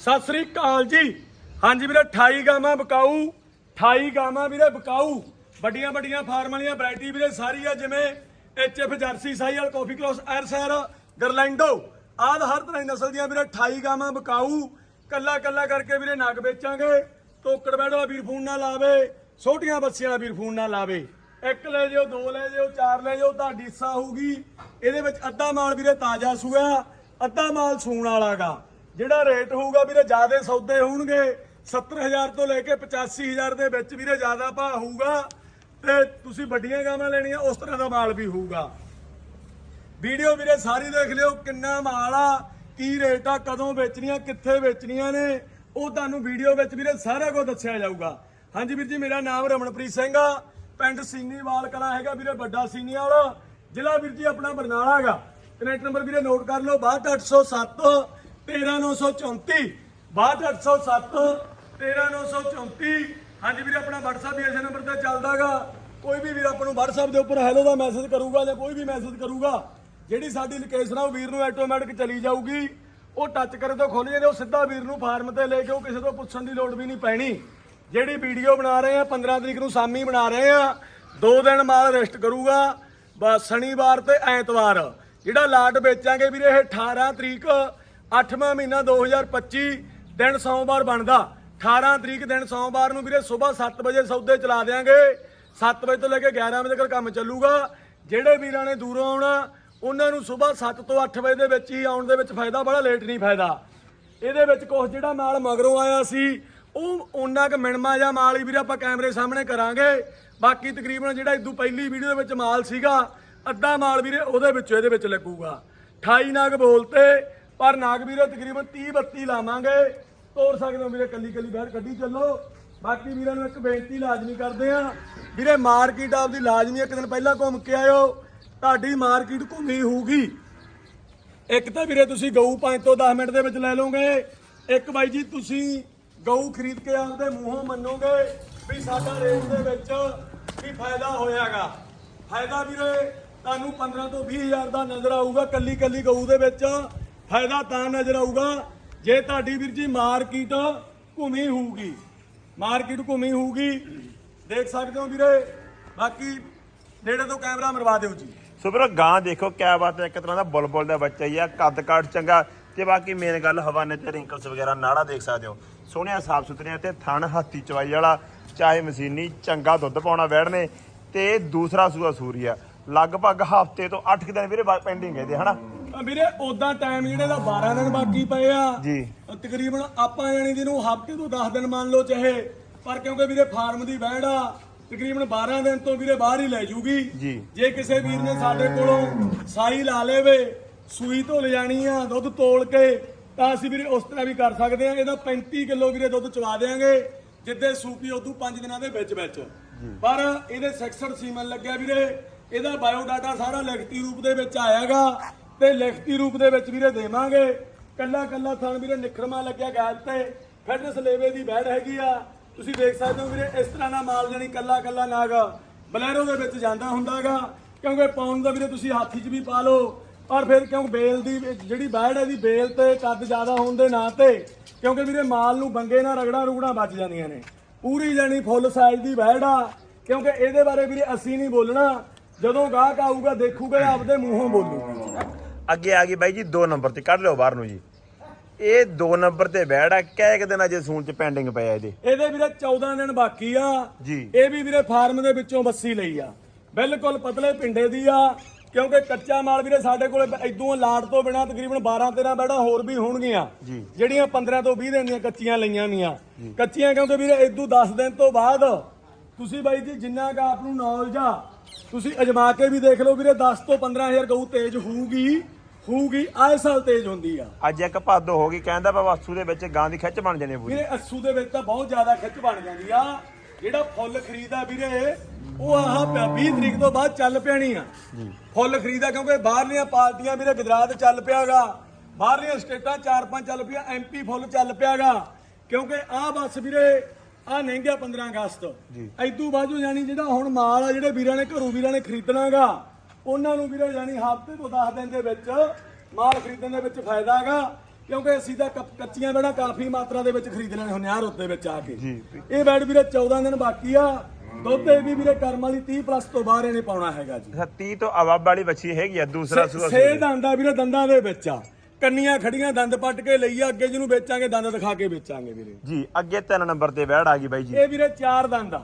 ਸਤਿ ਸ੍ਰੀ ਅਕਾਲ ਜੀ। ਹਾਂਜੀ ਵੀਰੇ 28 ਗਾਵਾਂ ਬਕਾਊ 28 ਗਾਵਾਂ ਵੀਰੇ ਬਕਾਊ। ਵੱਡੀਆਂ ਵੱਡੀਆਂ ਫਾਰਮ ਵਾਲੀਆਂ ਵੈਰਾਈਟੀ ਵੀਰੇ ਸਾਰੀ ਆ, ਜਿਵੇਂ ਐਚਐਫ ਜਰਸੀ ਸਾਈਲ ਕਾਫੀ ਕਲੋਸ, ਐਰ ਸੈਰ, ਗਰਲੈਂਡੋ। ਆਦ ਹਰ ਤਰ੍ਹਾਂ ਦੀ ਨਸਲ ਦੀਆਂ ਵੀਰੇ 28 ਗਾਵਾਂ ਬਕਾਊ। ਕੱਲਾ ਕੱਲਾ ਕਰਕੇ ਵੀਰੇ ਨਗ ਵੇਚਾਂਗੇ। ਤੋਕੜ ਬੈੜੋ ਵੀਰ ਫੋਨ ਨਾ ਲਾਵੇ, ਛੋਟੀਆਂ ਬੱਸੀਆਂ ਵਾਲਾ ਵੀਰ ਫੋਨ ਨਾ ਲਾਵੇ। ਇੱਕ ਲੈ ਜਿਓ, ਦੋ ਲੈ ਜਿਓ, ਚਾਰ ਲੈ ਜਿਓ, ਤੁਹਾਡੀ ਹਿੱਸਾ ਹੋਊਗੀ। ਇਹਦੇ ਵਿੱਚ ਅੱਧਾ ਮਾਲ ਵੀਰੇ ਤਾਜ਼ਾ ਸੂਆ, ਅੱਧਾ ਮਾਲ ਸੂਣ ਵਾਲਾਗਾ। ਜਿਹੜਾ ਰੇਟ ਹੋਊਗਾ ਵੀਰੇ ਜਿਆਦੇ ਸੌਦੇ ਹੋਣਗੇ। 70000 ਤੋਂ ਲੈ ਕੇ 85000 ਦੇ ਵਿੱਚ ਵੀਰੇ ਜ਼ਿਆਦਾ ਭਾਅ ਹੋਊਗਾ ਤੇ ਤੁਸੀਂ ਵੱਡੀਆਂ ਗਾਵਾਂ ਲੈਣੀਆਂ, ਉਸ ਤਰ੍ਹਾਂ ਦਾ ਮਾਲ ਵੀ ਹੋਊਗਾ। ਵੀਡੀਓ ਵੀਰੇ ਸਾਰੀ ਦੇਖ ਲਿਓ, ਕਿੰਨਾ ਮਾਲ ਆ, ਕੀ ਰੇਟ ਆ, ਕਦੋਂ ਵੇਚਣੀਆਂ, ਕਿੱਥੇ ਵੇਚਣੀਆਂ ਨੇ, ਉਹ ਤੁਹਾਨੂੰ ਵੀਡੀਓ ਵਿੱਚ ਵੀਰੇ ਸਾਰਾ ਕੁਝ ਦੱਸਿਆ ਜਾਊਗਾ। ਹਾਂਜੀ ਵੀਰ ਜੀ, ਮੇਰਾ ਨਾਮ ਰਮਨਪ੍ਰੀਤ ਸਿੰਘ ਆ, ਪਿੰਡ ਸੀਨੀਵਾਲ ਕਲਾ ਹੈਗਾ ਵੀਰੇ, ਵੱਡਾ ਸੀਨੀਆ ਵਾਲਾ। ਜ਼ਿਲ੍ਹਾ ਵੀਰ ਜੀ ਆਪਣਾ ਬਰਨਾਲਾ ਹੈਗਾ। ਕਨੈਕਟ ਨੰਬਰ ਵੀਰੇ ਨੋਟ ਕਰ ਲਓ 62807 13934 62807 13934 ਹਾਂਜੀ ਵੀਰੇ, ਆਪਣਾ WhatsApp ਵੀ ਇਸੇ ਨੰਬਰ ਤੇ ਚੱਲਦਾਗਾ। ਕੋਈ ਵੀ ਵੀਰ ਆਪਾਂ ਨੂੰ WhatsApp ਦੇ ਉੱਪਰ ਹੈਲੋ ਦਾ ਮੈਸੇਜ ਕਰੂਗਾ ਜਾਂ ਕੋਈ ਵੀ ਮੈਸੇਜ ਕਰੂਗਾ, ਜਿਹੜੀ ਸਾਡੀ ਲੋਕੇਸ਼ਨ ਆ ਉਹ ਵੀਰ ਨੂੰ ਆਟੋਮੈਟਿਕ ਚਲੀ ਜਾਊਗੀ। ਉਹ ਟੱਚ ਕਰੇ ਤੋਂ ਖੁੱਲ ਜਾਂਦੇ ਉਹ ਸਿੱਧਾ ਵੀਰ ਨੂੰ ਫਾਰਮ ਤੇ ਲੈ ਕੇ ਉਹ ਕਿਸੇ ਤੋਂ ਪੁੱਛਣ ਦੀ ਲੋੜ ਵੀ ਨਹੀਂ ਪੈਣੀ। ਜਿਹੜੀ ਵੀਡੀਓ ਬਣਾ ਰਹੇ ਆ 15 ਤਰੀਕ ਨੂੰ ਸਾਮੀ ਬਣਾ ਰਹੇ ਆ, ਦੋ ਦਿਨ ਮਾਲ ਰੈਸਟ ਕਰੂਗਾ। ਬਸ ਸ਼ਨੀਵਾਰ ਤੇ ਐਤਵਾਰ, ਜਿਹੜਾ ਲਾਟ ਵੇਚਾਂਗੇ ਵੀਰੇ, ਇਹ 18 ਤਰੀਕ 8ਵਾਂ ਮਹੀਨਾ 2025 ਦਿਨ ਸੋਮਵਾਰ ਬਣਦਾ। 18 ਤਰੀਕ ਦਿਨ ਸੋਮਵਾਰ ਨੂੰ ਵੀਰੇ ਸਵੇਰ 7 ਵਜੇ ਸੌਦੇ ਚਲਾ ਦੇਾਂਗੇ 7 ਵਜੇ ਤੋਂ ਲੈ ਕੇ 11 ਵਜੇ ਤੱਕ ਕੰਮ ਚੱਲੂਗਾ। ਜਿਹੜੇ ਵੀਰਾਂ ਨੇ ਦੂਰੋਂ ਆਉਣਾ, ਉਹਨਾਂ ਨੂੰ ਸਵੇਰ 7 ਤੋਂ 8 ਵਜੇ ਦੇ ਵਿੱਚ ਹੀ ਆਉਣ ਦੇ ਵਿੱਚ ਫਾਇਦਾ, ਬੜਾ ਲੇਟ ਨਹੀਂ ਫਾਇਦਾ। ਇਹਦੇ ਵਿੱਚ ਕੁਝ ਜਿਹੜਾ ਮਾਲ ਮਗਰੋਂ ਆਇਆ ਸੀ, ਉਹ ਉਹਨਾਂ ਕ ਮਿਣਮਾ ਜਾਂ ਮਾਲ ਹੀ ਵੀਰੇ ਆਪਾਂ ਕੈਮਰੇ ਸਾਹਮਣੇ ਕਰਾਂਗੇ। ਬਾਕੀ ਤਕਰੀਬਨ ਜਿਹੜਾ ਇਦੋਂ ਪਹਿਲੀ ਵੀਡੀਓ ਦੇ ਵਿੱਚ ਮਾਲ ਸੀਗਾ, ਅੱਧਾ ਮਾਲ ਵੀਰੇ ਉਹਦੇ ਵਿੱਚੋਂ ਇਹਦੇ ਵਿੱਚ ਲੱਗੂਗਾ। 28 ਨਾਗ ਬੋਲਤੇ ਪਰ ਨਾਗ ਵੀਰੇ ਤਕਰੀਬਨ 30 32 ਲਾਵਾਂਗੇ। ਤੋੜ ਸਕਦੇ ਹੋ ਵੀਰੇ, ਕੱਲੀ ਕੱਲੀ ਬਾਹਰ ਕੱਢੀ ਚੱਲੋ। ਬਾਕੀ ਵੀਰਾਂ ਨੂੰ ਇੱਕ ਬੇਨਤੀ ਲਾਜ਼ਮੀ ਕਰਦੇ ਆ ਵੀਰੇ, ਮਾਰਕੀਟ ਆਪਦੀ ਲਾਜ਼ਮੀ ਇੱਕ ਦਿਨ ਪਹਿਲਾਂ ਘੁੰਮ ਕੇ ਆਇਓ। ਤੁਹਾਡੀ ਮਾਰਕੀਟ ਘੁੰਮੀ ਹੋਊਗੀ। ਇੱਕ ਤਾਂ ਵੀਰੇ, ਤੁਸੀਂ ਗਊ 5 ਤੋਂ 10 ਮਿੰਟ ਦੇ ਵਿੱਚ ਲੈ ਲਓਗੇ। ਇੱਕ ਬਾਈ ਜੀ, ਤੁਸੀਂ ਗਊ ਖਰੀਦ ਕੇ ਆਪਦੇ ਮੂੰਹੋਂ ਮੰਨੋਗੇ ਵੀ ਸਾਡਾ ਰੇਟ ਦੇ ਵਿੱਚ ਵੀ ਫਾਇਦਾ ਹੋਇਆਗਾ। ਫਾਇਦਾ ਵੀਰੇ, ਤੁਹਾਨੂੰ 15 ਤੋਂ 20 ਹਜ਼ਾਰ ਦਾ ਨਜ਼ਰ ਆਊਗਾ ਕੱਲੀ ਕੱਲੀ ਗਊ ਦੇ ਵਿੱਚ। ਫਾਇਦਾ ਤਾਂ ਨਜ਼ਰ ਆਊਗਾ ਜੇ ਤੁਹਾਡੀ ਵੀਰ ਜੀ ਮਾਰਕੀਟ ਘੁੰਮੀ ਹੋਊਗੀ। ਮਾਰਕੀਟ ਘੁੰਮੀ ਹੋਊਗੀ। ਦੇਖ ਸਕਦੇ ਹੋ ਵੀਰੇ, ਬਾਕੀ ਨੇੜੇ ਤੋਂ ਕੈਮਰਾ ਮਰਵਾ ਦਿਓ ਜੀ। ਸੋ ਵੀਰੋ, ਗਾਂ ਦੇਖੋ ਕਿਆ ਬਾਤ ਹੈ, ਇੱਕ ਤਰ੍ਹਾਂ ਦਾ ਬੁਲਬੁਲ ਦਾ ਬੱਚਾ ਹੀ ਆ, ਕੱਦ ਕਾਠ ਚੰਗਾ। ਤੇ ਬਾਕੀ ਮੇਨ ਗੱਲ ਹਵਾਨੇ ਤੇ ਰਿੰਕਲਸ ਵਗੈਰਾ ਨਾੜਾ ਦੇਖ ਸਕਦੇ ਹੋ। ਸੋਹਣਿਆ, ਸਾਫ਼ ਸੁਥਰੀਆਂ ਤੇ ਥਣ ਹਾਥੀ ਚਵਾਈ ਵਾਲਾ, ਚਾਹੇ ਮਸ਼ੀਨੀ, ਚੰਗਾ ਦੁੱਧ ਪਾਉਣਾ ਵੈੜਨੇ ਤੇ ਦੂਸਰਾ ਸੂਆ ਸੂਰੀਆ ਲਗਭਗ ਹਫ਼ਤੇ ਤੋਂ 8 ਦਿਨ ਵੀਰੇ ਪੈਂਡਿੰਗ ਹੈ ਇਹਦੇ, ਹਨਾ? ਵੀਰੇ ਉਦਾਂ ਟਾਈਮ ਜਿਹੜੇ ਦਾ 12 ਦਿਨ ਬਾਕੀ ਪਏ ਆ। ਜੀ। ਤਕਰੀਬਨ ਆਪਾਂ ਜਾਣੀ ਦੀ ਨੂੰ ਹਫ਼ਤੇ ਤੋਂ 10 ਦਿਨ ਮੰਨ ਲਓ ਚਾਹੇ ਪਰ ਕਿਉਂਕਿ ਵੀਰੇ ਫਾਰਮ ਦੀ ਵਹਿੜ ਆ ਤਕਰੀਬਨ 12 ਦਿਨ ਤੋਂ ਵੀਰੇ ਬਾਹਰ ਹੀ ਲੈ ਜੂਗੀ। ਜੀ। ਜੇ ਕਿਸੇ ਵੀਰ ਨੇ ਸਾਡੇ ਕੋਲੋਂ ਸਾਈ ਲਾ ਲੇਵੇ ਸੂਈ ਤੋਂ ਲਿਜਾਣੀ ਆ ਦੁੱਧ ਤੋਲ ਕੇ ਤਾਂ ਅਸੀਂ ਵੀਰੇ ਉਸ ਤਰ੍ਹਾਂ ਵੀ ਕਰ ਸਕਦੇ ਆ। ਇਹਦਾ 35 ਕਿਲੋ ਵੀਰੇ ਦੁੱਧ ਚਵਾ ਦੇਾਂਗੇ ਜਿੱਦੇ ਸੂਪੀ ਉਦੋਂ 5 ਦਿਨਾਂ ਦੇ ਵਿੱਚ ਵਿੱਚ। ਪਰ ਇਹਦੇ ਸੈਕਸਰ ਸੀਮਨ ਲੱਗਿਆ ਵੀਰੇ ਇਹਦਾ ਬਾਇਓ ਡਾਟਾ ਸਾਰਾ ਲਿਖਤੀ ਰੂਪ ਦੇ ਵਿੱਚ ਆਇਆਗਾ। ਤੇ ਲਿਖਤੀ ਰੂਪ ਦੇ ਵਿੱਚ ਵੀਰੇ ਦੇਵਾਂਗੇ। ਕੱਲਾ ਕੱਲਾ ਥਣ ਵੀਰੇ ਨਿਖਰਮਾ ਲੱਗਿਆ ਗੈਲ ਤੇ। ਫਿਟਨੈਸ ਲੇਵੇ ਦੀ ਬੈੜ ਹੈਗੀ ਆ। ਤੁਸੀਂ ਦੇਖ ਸਕਦੇ ਹੋ ਵੀਰੇ, ਇਸ ਤਰ੍ਹਾਂ ਦਾ ਮਾਲ ਜਾਨੀ ਕੱਲਾ ਕੱਲਾ ਨਾਗ ਬਲੈਰੋ ਦੇ ਵਿੱਚ ਜਾਂਦਾ ਹੁੰਦਾਗਾ। ਕਿਉਂਕਿ ਪਾਉਣ ਦਾ ਵੀਰੇ ਤੁਸੀਂ ਹਾਥੀ 'ਚ ਵੀ ਪਾ ਲਓ। ਪਰ ਫਿਰ ਕਿਉਂ ਬੇਲ ਦੀ ਜਿਹੜੀ ਬੈੜ ਹੈ ਦੀ ਬੇਲ ਤੇ ਕੱਦ ਜ਼ਿਆਦਾ ਹੋਣ ਦੇ ਨਾਂ ਤੇ। ਕਿਉਂਕਿ ਵੀਰੇ ਮਾਲ ਨੂੰ ਬੰਗੇ ਨਾਲ ਰਗੜਾ ਰੁਗੜਾ ਬਚ ਜਾਂਦੀਆਂ ਨੇ। ਪੂਰੀ ਜਾਨੀ ਫੁੱਲ ਸਾਈਜ਼ ਦੀ ਬੈੜ ਆ। ਕਿਉਂਕਿ ਇਹਦੇ ਬਾਰੇ ਵੀਰੇ ਅਸੀਂ ਨਹੀਂ ਬੋਲਣਾ। ਜਦੋਂ ਗਾਹਕ ਆਊਗਾ, ਦੇਖੂਗਾ ਆਪਦੇ ਮੂੰਹੋਂ ਬੋਲੂਗਾ। ਅੱਗੇ ਆ ਗਈ ਬਾਈ ਜੀ 2 ਨੰਬਰ ਤੇ ਕੱਢ ਲਿਓ ਬਾਹਰ ਨੂੰ ਜੀ। ਇਹ 2 ਨੰਬਰ ਤੇ ਬੈੜ ਆ ਕਹਿ ਕਿ ਦਿਨ ਅਜੇ ਸੂਣ ਚ ਪੈਂਡਿੰਗ ਪਿਆ ਇਹਦੇ। ਇਹਦੇ ਵੀਰੇ 14 ਦਿਨ ਬਾਕੀ ਆ। ਜੀ। ਇਹ ਵੀ ਵੀਰੇ ਫਾਰਮ ਦੇ ਵਿੱਚੋਂ ਬੱਸੀ ਲਈ ਆ। ਬਿਲਕੁਲ ਪਤਲੇ ਪਿੰਡੇ ਦੀ ਆ ਕਿਉਂਕਿ ਕੱਚਾ ਮਾਲ ਵੀਰੇ ਸਾਡੇ ਕੋਲੇ ਇਦੋਂ ਲਾਟ ਤੋਂ ਬਿਨਾ ਤਕਰੀਬਨ 12 13 ਬੈੜਾ ਹੋਰ ਵੀ ਹੋਣਗੀਆਂ। ਜਿਹੜੀਆਂ 15 ਤੋਂ 20 ਦਿਨ ਦੀਆਂ ਕੱਚੀਆਂ ਲਈਆਂ ਵੀਆਂ। ਕੱਚੀਆਂ ਕਿਉਂਕਿ ਵੀਰੇ ਇਦੋਂ 10 ਦਿਨ ਤੋਂ ਬਾਅਦ ਤੁਸੀਂ ਬਾਈ ਜੀ ਜਿੰਨਾ ਕਾ ਆਪ ਨੂੰ ਨੌਲੇਜ ਆ ਤੁਸੀਂ ਅਜਮਾ ਕੇ ਵੀ ਦੇਖ ਲਓ ਵੀਰੇ 10 ਤੋਂ 15000 ਗਊ ਤੇਜ਼ ਹੋਊਗੀ। ਹੋਊਗੀ ਆਏ ਸਾਲ ਤੇਜ਼ ਹੁੰਦੀ ਆ। ਅੱਜ ਇੱਕ ਭਾਦੋ ਹੋ ਗਈ ਕਹਿੰਦਾ ਬਾ ਵਾਸੂ ਦੇ ਵਿੱਚ ਗਾਂ ਦੀ ਖਿੱਚ ਬਣ ਜਾਣੀ ਪੂਰੀ। ਵੀਰੇ ਅੱਸੂ ਦੇ ਵਿੱਚ ਤਾਂ ਬਹੁਤ ਜ਼ਿਆਦਾ ਖਿੱਚ ਬਣ ਜਾਂਦੀ ਆ। ਜਿਹੜਾ ਫੁੱਲ ਖਰੀਦਾ ਵੀਰੇ ਉਹ ਆਹ ਪਿਆ 20 ਤਰੀਕ ਤੋਂ ਬਾਅਦ ਚੱਲ ਪੈਣੀ ਆ। ਫੁੱਲ ਖਰੀਦਾ ਕਿਉਂਕਿ ਬਾਹਰਲੀਆਂ ਪਾਰਟੀਆਂ ਵੀਰੇ ਗੁਜਰਾਤ ਚੱਲ ਪਿਆਗਾ। ਬਾਹਰਲੀਆਂ ਸਟੇਟਾਂ ਚਾਰ ਪੰਜ ਚੱਲ ਪਿਆ ਐਮਪੀ ਫੁੱਲ ਚੱਲ ਪਿਆਗਾ। ਕਿਉਂਕਿ ਆਹ ਬੱਸ ਵੀਰੇ ਆਹ ਲਹਿੰਗਾ 15 ਅਗਸਤ। ਐਦੂ ਬਾਜੂ ਜਾਨੀ ਜਿਹੜਾ ਹੁਣ ਮਾਲ ਆ ਜਿਹੜੇ ਵੀਰਾਂ ਨੇ ਘਰੋਂ ਵੀਰਾਂ ਨੇ ਖਰੀਦਣਾਗਾ ਉਹਨਾਂ ਨੂੰ ਵੀਰੇ ਜਾਨੀ ਹਫ਼ਤੇ ਤੋਂ 10 ਦਿਨ ਦੇ ਵਿੱਚ ਮਾਲ ਖਰੀਦਣ ਦੇ ਵਿੱਚ ਫਾਇਦਾ ਹੈਗਾ ਕਿਉਂਕਿ ਅਸੀਂ ਤਾਂ ਕੱਪ- ਕੱਚੀਆਂ ਬੈੜਾਂ ਕਾਫੀ ਮਾਤਰਾ ਦੇ ਵਿੱਚ ਖਰੀਦ ਲੈਣੇ ਹੁੰਦੇ ਆ ਰੁੱਤ ਦੇ ਵਿੱਚ ਆ ਕੇ। ਇਹ ਬੈੜ ਵੀਰੇ 14 ਦਿਨ ਬਾਕੀ ਆ ਦੁੱਧ ਇਹ ਵੀ ਵੀਰੇ ਕਰਮ ਵਾਲੀ 30 ਪਲੱਸ ਤੋਂ ਬਾਹਰ ਇਹਨੇ ਪਾਉਣਾ ਹੈਗਾ ਜੀ। 30 ਤੋਂ ਅਵਾਬ ਵਾਲੀ ਬੱਚੀ ਹੈਗੀ ਆ ਦੂਸਰਾ ਸੂਆ ਸੇ ਦੰਦ ਆ ਵੀਰੇ ਦੰਦਾਂ ਦੇ ਵਿੱਚ ਆ। ਕੰਨੀਆਂ ਖੜੀਆਂ ਦੰਦ ਪੱਟ ਕੇ ਲਈ ਆ ਅੱਗੇ ਜਿਹਨੂੰ ਵੇਚਾਂਗੇ ਦੰਦ ਦਿਖਾ ਕੇ ਵੇਚਾਂਗੇ ਵੀਰੇ। ਜੀ ਅੱਗੇ ਤਿੰਨ ਨੰਬਰ ਤੇ ਵੈੜ ਆ ਗਈ ਬਾਈ ਜੀ। ਇਹ ਵੀਰੇ ਚਾਰ ਦੰਦ ਆ।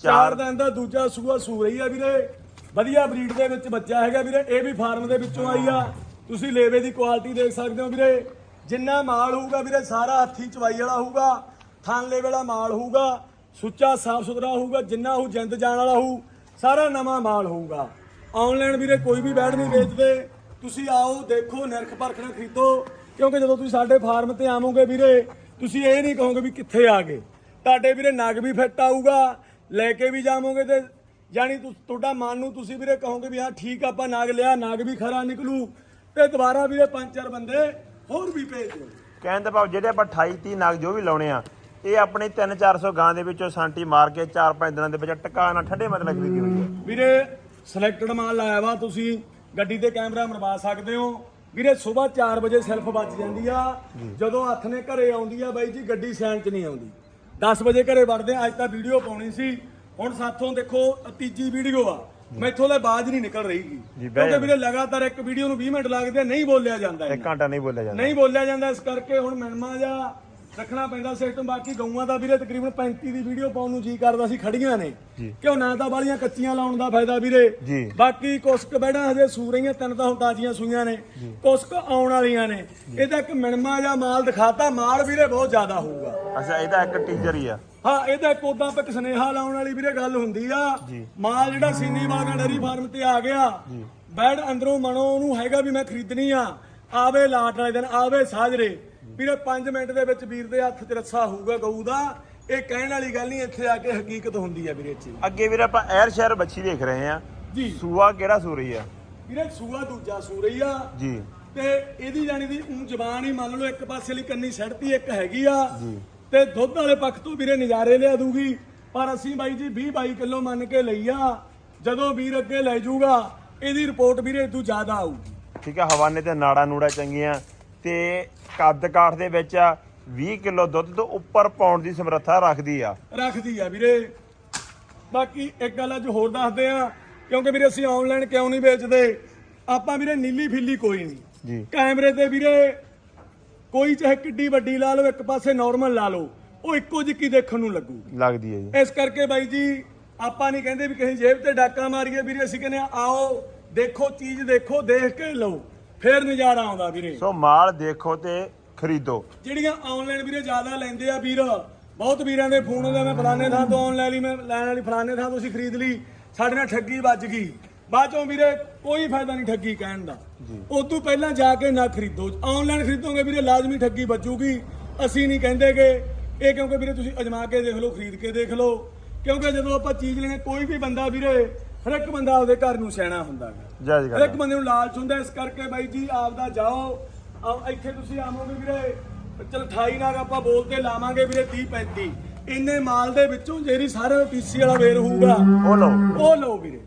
ਚਾਰ। ਦੰਦ ਦਾ ਦੂਜਾ ਸੂਆ ਸੂ ਰਹੀ ਆ ਵੀਰੇ। ਵਧੀਆ ਬਰੀਡ ਦੇ ਵਿੱਚ ਬੱਚਾ ਹੈਗਾ ਵੀਰੇ, ਇਹ ਵੀ ਫਾਰਮ ਦੇ ਵਿੱਚੋਂ ਆਈ ਆ। ਤੁਸੀਂ ਲੇਵੇ ਦੀ ਕੁਆਲਿਟੀ ਦੇਖ ਸਕਦੇ ਹੋ ਵੀਰੇ। ਜਿੰਨਾ ਮਾਲ ਹੋਊਗਾ ਵੀਰੇ, ਸਾਰਾ ਹੱਥੀ ਚਵਾਈ ਵਾਲਾ ਹੋਊਗਾ ਥਾਨਲੇ ਵਾਲਾ ਮਾਲ ਹੋਊਗਾ, ਸੁੱਚਾ, ਸਾਫ਼ ਸੁਥਰਾ ਹੋਊਗਾ, ਜਿੰਨਾ ਉਹ ਜਿੰਦ ਜਾਣ ਵਾਲਾ ਹੋਊ, ਸਾਰਾ ਨਵਾਂ ਮਾਲ ਹੋਊਗਾ। ਆਨਲਾਈਨ ਵੀਰੇ, ਕੋਈ ਵੀ ਬੈਡ ਨਹੀਂ ਵੇਚਦੇ। ਤੁਸੀਂ ਆਓ, ਦੇਖੋ, ਨਿਰਖ ਪਰਖਣਾ ਖਰੀਦੋ। ਕਿਉਂਕਿ ਜਦੋਂ ਤੁਸੀਂ ਸਾਡੇ ਫਾਰਮ ਤੇ ਆਵੋਗੇ ਵੀਰੇ, ਤੁਸੀਂ ਇਹ ਨਹੀਂ ਕਹੋਗੇ ਵੀ ਕਿੱਥੇ ਆ ਗਏ। ਤੁਹਾਡੇ ਵੀਰੇ ਨਗ ਵੀ ਫਿੱਟ ਆਊਗਾ, ਲੈ ਕੇ ਵੀ ਜਾਵੋਗੇ ਤੇ ਤੁ- ਤੁਹਾਡਾ ਮਨ ਨੂੰ ਤੁਸੀਂ ਵੀਰੇ ਕਹੋਗੇ ਵੀ ਹਾਂ ਠੀਕ ਆਪਾਂ ਨਗ ਲਿਆ ਨਗ ਵੀ ਖਰਾ ਨਿਕਲੂ। ਤੇ ਦੁਬਾਰਾ ਵੀਰੇ ਪੰਜ ਚਾਰ ਬੰਦੇ ਹੋਰ ਵੀ ਭੇਜ ਦਿਓ। ਕਹਿਣ ਦਾ ਭਾਵ ਜਿਹੜੇ ਆਪਾਂ 28 30 ਨਗ ਜੋ ਵੀ ਲਾਉਣੇ ਆ ਇਹ ਆਪਣੀ 3 400 ਗਾਂ ਦੇ ਵਿੱਚੋਂ ਸਾਂਟੀ ਮਾਰ ਕੇ 4-5 ਦਿਨਾਂ ਦੇ ਵਿੱਚ ਟਕਾ ਨਾਲ ਠੰਡੇ ਮਤਲਬ ਖਰੀਦੀ ਹੋਈ ਹੈ ਵੀਰੇ ਸਿਲੈਕਟਡ ਮਾਲ ਲਾਇਆ ਵਾ ਤੁਸੀਂ ਗੱਡੀ ਤੇ ਕੈਮਰਾ ਮਰਵਾ ਸਕਦੇ ਹੋ। ਵੀਰੇ ਸਵੇਰ 4 ਵਜੇ ਸੈਲਫ ਵੱਜ ਜਾਂਦੀ ਆ। ਜਦੋਂ ਹੱਥ ਨੇ ਘਰੇ ਆਉਂਦੀ ਆ ਬਾਈ ਜੀ ਗੱਡੀ ਸੈਨ ਚ ਨਹੀਂ ਆਉਂਦੀ। 10 ਵਜੇ ਘਰੇ ਵੜਦੇ ਆ ਅੱਜ ਤਾਂ ਵੀਡੀਓ ਪਾਉਣੀ ਸੀ। ਹੁਣ ਸਾਥੋਂ ਦੇਖੋ ਤੀਜੀ ਵੀਡੀਓ ਆ। ਮੈਥੋਂ ਤਾਂ ਬਾਜ ਨਹੀਂ ਨਿਕਲ ਰਹੀਗੀ ਕਿਉਂਕਿ ਵੀਰੇ ਲਗਾਤਾਰ ਇੱਕ ਵੀਡੀਓ ਨੂੰ 20 ਮਿੰਟ ਲੱਗਦੇ ਆ, ਨਹੀਂ ਬੋਲਿਆ ਜਾਂਦਾ ਇੱਕ। ਘੰਟਾ ਨਹੀਂ ਬੋਲਿਆ ਜਾਂਦਾ। ਨਹੀਂ ਬੋਲਿਆ ਜਾਂਦਾ ਇਸ ਕਰਕੇ ਹੁਣ ਮਿਨਮਾ ਜਾਂ ਰੱਖਣਾ ਪੈਂਦਾ ਸਿਸਟਮ ਬਾਕੀ ਗਊਆਂ ਦਾ ਵੀਰੇ ਤਕਰੀਬਨ 35 ਦੀ ਵੀਡੀਓ ਪਾਉਣ ਨੂੰ ਜੀ ਕਰਦਾ ਸੀ ਖੜੀਆਂ ਨੇ। ਕਿਉਂ ਨਾ ਤਾਂ ਵਾਲੀਆਂ ਕੱਚੀਆਂ ਲਾਉਣ ਦਾ ਫਾਇਦਾ ਵੀਰੇ। ਜੀ। ਬਾਕੀ ਕੁਸਕ ਬੈੜਾਂ ਹਜੇ ਸੂ ਰਹੀਆਂ ਤਿੰਨ ਤਾਂ ਹੁਣ ਤਾਜ਼ੀਆਂ ਸੂਈਆਂ ਨੇ। ਕੁਸਕ ਆਉਣ ਵਾਲੀਆਂ ਨੇ। ਇਹਦਾ ਇੱਕ ਮਿਨਮਾ ਜਾਂ ਮਾਲ ਦਿਖਾਤਾ ਮਾਲ ਵੀਰੇ ਬਹੁਤ ਜ਼ਿਆਦਾ ਹੋਊਗਾ। ਅੱਛਾ ਇਹਦਾ ਇੱਕ ਟੀਚਰ ਹੀ ਆ। ਹਾਂ ਇਹਦਾ ਇੱਕ ਉਦਾਂ ਤੱਕ ਸਨੇਹਾ ਲਾਉਣ ਵਾਲੀ ਵੀਰੇ ਗੱਲ ਹੁੰਦੀ ਆ। ਮਾਲ ਜਿਹੜਾ ਸੀਨੀ ਵਾਗਾ ਡੈਰੀ ਫਾਰਮ ਤੇ ਆ ਗਿਆ। ਬੈਡ ਅੰਦਰੋਂ ਮਨੋਂ ਉਹਨੂੰ ਹੈਗਾ ਵੀ ਮੈਂ ਖਰੀਦਣੀ ਆ। ਆਵੇ ਲਾਟ ਵਾਲੇ ਦਿਨ ਆਵੇ ਸਾਜਰੇ। ਵੀਰੇ 5 ਮਿੰਟ ਦੇ ਵਿੱਚ ਵੀਰ ਦੇ ਹੱਥ 'ਚ ਰੱਸਾ ਹੋਊਗਾ ਗਊ ਦਾ। ਇਹ ਕਹਿਣ ਵਾਲੀ ਗੱਲ ਨਹੀਂ ਇੱਥੇ ਆ ਕੇ ਹਕੀਕਤ ਹੁੰਦੀ ਆ ਵੀਰੇ ਚ ਅੱਗੇ ਵੀਰ ਆਪਾਂ ਐਰ ਸ਼ਹਿਰ ਬੱਚੀ ਦੇਖ ਰਹੇ ਆ ਜੀ। ਸੂਆ ਕਿਹੜਾ ਸੂ ਰਹੀ ਆ? ਵੀਰੇ ਸੂਆ ਦੂਜਾ ਸੂ ਰਹੀ ਆ। ਜੀ। ਤੇ ਇਹਦੀ ਜਾਨੀ ਦੀ ਊਂ ਜ਼ਬਾਨ ਹੀ ਮੰਨ ਲਓ ਇੱਕ ਪਾਸੇ ਲਈ ਕੰਨੀ ਸੜਤੀ ਇੱਕ ਹੈਗੀ ਆ। ਤੇ ਦੁੱਧ ਵਾਲੇ ਪੱਖ ਤੋਂ ਵੀਰੇ ਨਜ਼ਾਰੇ ਲਿਆ ਦੂਗੀ। ਪਰ ਅਸੀਂ ਬਾਈ ਜੀ 20 22 ਕਿਲੋ ਮੰਨ ਕੇ ਲਈ ਆ ਜਦੋਂ ਵੀਰ ਅੱਗੇ ਲੈ ਜਾਊਗਾ ਇਹਦੀ ਰਿਪੋਰਟ ਵੀਰੇ ਇਦੋਂ ਜ਼ਿਆਦਾ ਆਊਗੀ। ਠੀਕ ਆ ਹਵਾਨੇ ਤੇ ਨਾੜਾ ਨੂੜਾ ਚੰਗੀਆਂ ਤੇ ਕੱਦ ਕਾਠ ਦੇ ਵਿੱਚ 20 ਕਿਲੋ ਦੁੱਧ ਤੋਂ ਉੱਪਰ ਪਾਉਣ ਦੀ ਸਮਰੱਥਾ ਰੱਖਦੀ ਆ। ਰੱਖਦੀ ਆ ਵੀਰੇ। ਬਾਕੀ ਇੱਕ ਗੱਲ ਅੱਜ ਹੋਰ ਦੱਸਦੇ ਆ ਕਿਉਂਕਿ ਵੀਰੇ ਅਸੀਂ ਆਨਲਾਈਨ ਕਿਉਂ ਨਹੀਂ ਵੇਚਦੇ? ਆਪਾਂ ਵੀਰੇ ਨੀਲੀ ਫਿੱਲੀ ਕੋਈ ਨਹੀਂ। ਜੀ। ਕੈਮਰੇ ਤੇ ਵੀਰੇ ਕੋਈ ਚਾਹੇ ਕਿੱਡੀ ਵੱਡੀ ਲਾ ਲਓ ਇੱਕ ਪਾਸੇ ਨਾਰਮਲ ਲਾ ਲਓ ਉਹ ਇੱਕੋ ਜਿਹੀ ਦੇਖਣ ਨੂੰ ਲੱਗੂਗੀ ਲੱਗਦੀ ਹੈ ਜੀ। ਇਸ ਕਰਕੇ ਬਾਈ ਜੀ ਆਪਾਂ ਨਹੀਂ ਕਹਿੰਦੇ ਵੀ ਕਿਸੇ ਜੇਬ ਤੇ ਡਾਕਾ ਮਾਰੀਏ ਵੀਰੇ ਅਸੀਂ ਕਹਿੰਦੇ ਆਓ ਦੇਖੋ ਚੀਜ਼ ਦੇਖੋ ਦੇਖ ਕੇ ਲਓ। ਫੇਰ ਨਜ਼ਾਰਾ ਆਉਂਦਾ ਵੀਰੇ। ਸੋ ਮਾਲ ਦੇਖੋ ਤੇ ਖਰੀਦੋ। ਜਿਹੜੀਆਂ ਆਨਲਾਈਨ ਵੀਰੇ ਜ਼ਿਆਦਾ ਲੈਂਦੇ ਆ ਵੀਰ ਬਹੁਤ ਵੀਰਾਂ ਦੇ ਫੋਨ ਆਉਂਦੇ ਮੈਂ ਫਲਾਣੇ ਥਾਂ ਤੋਂ ਆਨਲਾਈਨ ਲਈ ਮੈਂ ਲੈਣ ਵਾਲੀ ਫਲਾਣੇ ਥਾਂ ਤੋਂ ਅਸੀਂ ਖਰੀਦ ਲਈ ਸਾਡੇ ਨਾਲ ਠੱਗੀ ਵੱਜ ਗਈ। ਬਾਅਦ ਚੋਂ ਵੀਰੇ ਕੋਈ ਫਾਇਦਾ ਨਹੀਂ ਠੱਗੀ ਕਹਿਣ ਦਾ। ਉਦੋਂ ਪਹਿਲਾਂ ਜਾ ਕੇ ਨਾ ਖਰੀਦੋ। ਆਨਲਾਈਨ ਖਰੀਦੋਗੇ ਵੀਰੇ ਲਾਜ਼ਮੀ ਠੱਗੀ ਵੱਜੂਗੀ। ਅਸੀਂ ਨਹੀਂ ਕਹਿੰਦੇਗੇ ਇਹ ਕਿਉਂਕਿ ਵੀਰੇ ਤੁਸੀਂ ਅਜਮਾ ਕੇ ਦੇਖ ਲਓ ਖਰੀਦ ਕੇ ਦੇਖ ਲਓ। ਕਿਉਂਕਿ ਜਦੋਂ ਆਪਾਂ ਚੀਜ਼ ਲੈਣੇ ਕੋਈ ਵੀ ਬੰਦਾ ਵੀਰੇ ਹਰ ਇੱਕ ਬੰਦਾ ਆਪਦੇ ਘਰ ਨੂੰ ਸਿਆਣਾ ਹੁੰਦਾ ਹੈ ਹਰ ਇੱਕ ਬੰਦੇ ਨੂੰ ਲਾਲਚ ਹੁੰਦਾ ਇਸ ਕਰਕੇ ਬਾਈ ਜੀ ਆਪਦਾ ਜਾਓ। ਇੱਥੇ ਤੁਸੀਂ ਆਵੋਗੇ ਵੀਰੇ ਚਲ 28 ਨਾਲ ਆਪਾਂ ਬੋਲ ਕੇ ਲਾਵਾਂਗੇ ਵੀਰੇ 30 35 ਇੰਨੇ ਮਾਲ ਦੇ ਵਿੱਚੋਂ ਜਿਹੜੀ ਸਾਰਾ ਪੀਸੀ ਵਾਲਾ ਵੇਰ ਹੋਊਗਾ ਉਹ ਲਓ। ਉਹ ਲਓ ਵੀਰੇ।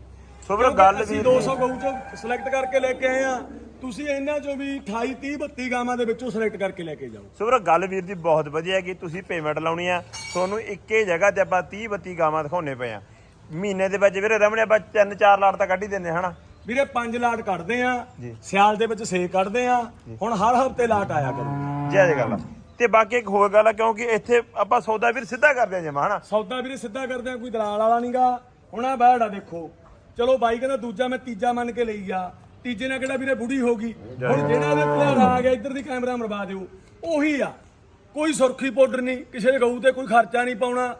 ਸੋ ਵੀਰੋ ਗੱਲ ਵੀਰ 200 ਗਊ ਚੋਂ ਸਿਲੈਕਟ ਕਰਕੇ ਲੈ ਕੇ ਆਏ ਆ। ਤੁਸੀਂ ਇਹਨਾਂ ਚੋਂ ਵੀ 28 30 32 ਗਾਵਾਂ ਦੇ ਵਿੱਚੋਂ ਸਿਲੈਕਟ ਕਰਕੇ ਲੈ ਕੇ ਜਾਓ। ਸੋ ਵੀਰੋ ਗੱਲ ਵੀਰ ਦੀ ਬਹੁਤ ਵਧੀਆ ਹੈ ਕਿ ਤੁਸੀਂ ਪੇਮੈਂਟ ਲਾਉਣੀ ਆ। ਤੁਹਾਨੂੰ ਇੱਕੇ ਜਗ੍ਹਾ ਤੇ ਆਪਾਂ 30 32 ਗਾਵਾਂ ਦਿਖਾਉਣੇ ਪਏ ਆ। ਮਹੀਨੇ ਦੇ ਵਿੱਚ ਵੀਰੇ ਰਮਣੇ ਆਪਾਂ 3-4 ਲਾਟ ਤਾਂ ਕੱਢ ਹੀ ਦਿੰਦੇ ਹਨਾ? ਵੀਰੇ ਪੰਜ ਲਾਟ ਕੱਢਦੇ ਆ। ਸਿਆਲ ਦੇ ਵਿੱਚ 6 ਕੱਢਦੇ ਆ। ਹੁਣ ਹਰ ਹਫ਼ਤੇ ਲਾਟ ਆਇਆ ਕਰੋ। ਜੈ ਜੈ ਗੱਲ। ਤੇ ਬਾਕੀ ਇੱਕ ਹੋਰ ਗੱਲ ਆ ਕਿਉਂਕਿ ਇੱਥੇ ਆਪਾਂ ਸੌਦਾ ਵੀਰ ਸਿੱਧਾ ਕਰਦੇ ਆ ਜਮਾ ਹਨਾ? ਸੌਦਾ ਵੀਰੇ ਸਿੱਧਾ ਕਰਦੇ ਆ ਕੋਈ ਦਲਾਲ ਵਾਲਾ ਨਹੀਂਗਾ ਹੁਣ ਆ ਬੈੜ ਦੇਖੋ। ਚਲੋ ਬਾਈ ਕਹਿੰਦਾ ਦੂਜਾ ਮੈਂ ਤੀਜਾ ਮੰਨ ਕੇ ਲਈ ਆ। ਤੀਜੇ ਨਾਲ ਕਿਹੜਾ ਵੀਰੇ ਬੁੜੀ ਹੋ ਗਈ? ਹੁਣ ਜਿਹੜਾ ਦੇ ਭਲਿਆਰ ਆ ਗਿਆ ਇੱਧਰ ਦੀ ਕੈਮਰਾ ਮਰਵਾ ਦਿਓ। ਉਹੀ ਆ। ਕੋਈ ਸੁਰਖੀ ਪਾਊਡਰ ਨਹੀਂ ਕਿਸੇ ਗਊ ਤੇ ਕੋਈ ਖਰਚਾ ਨਹੀਂ ਪਾਉਣਾ।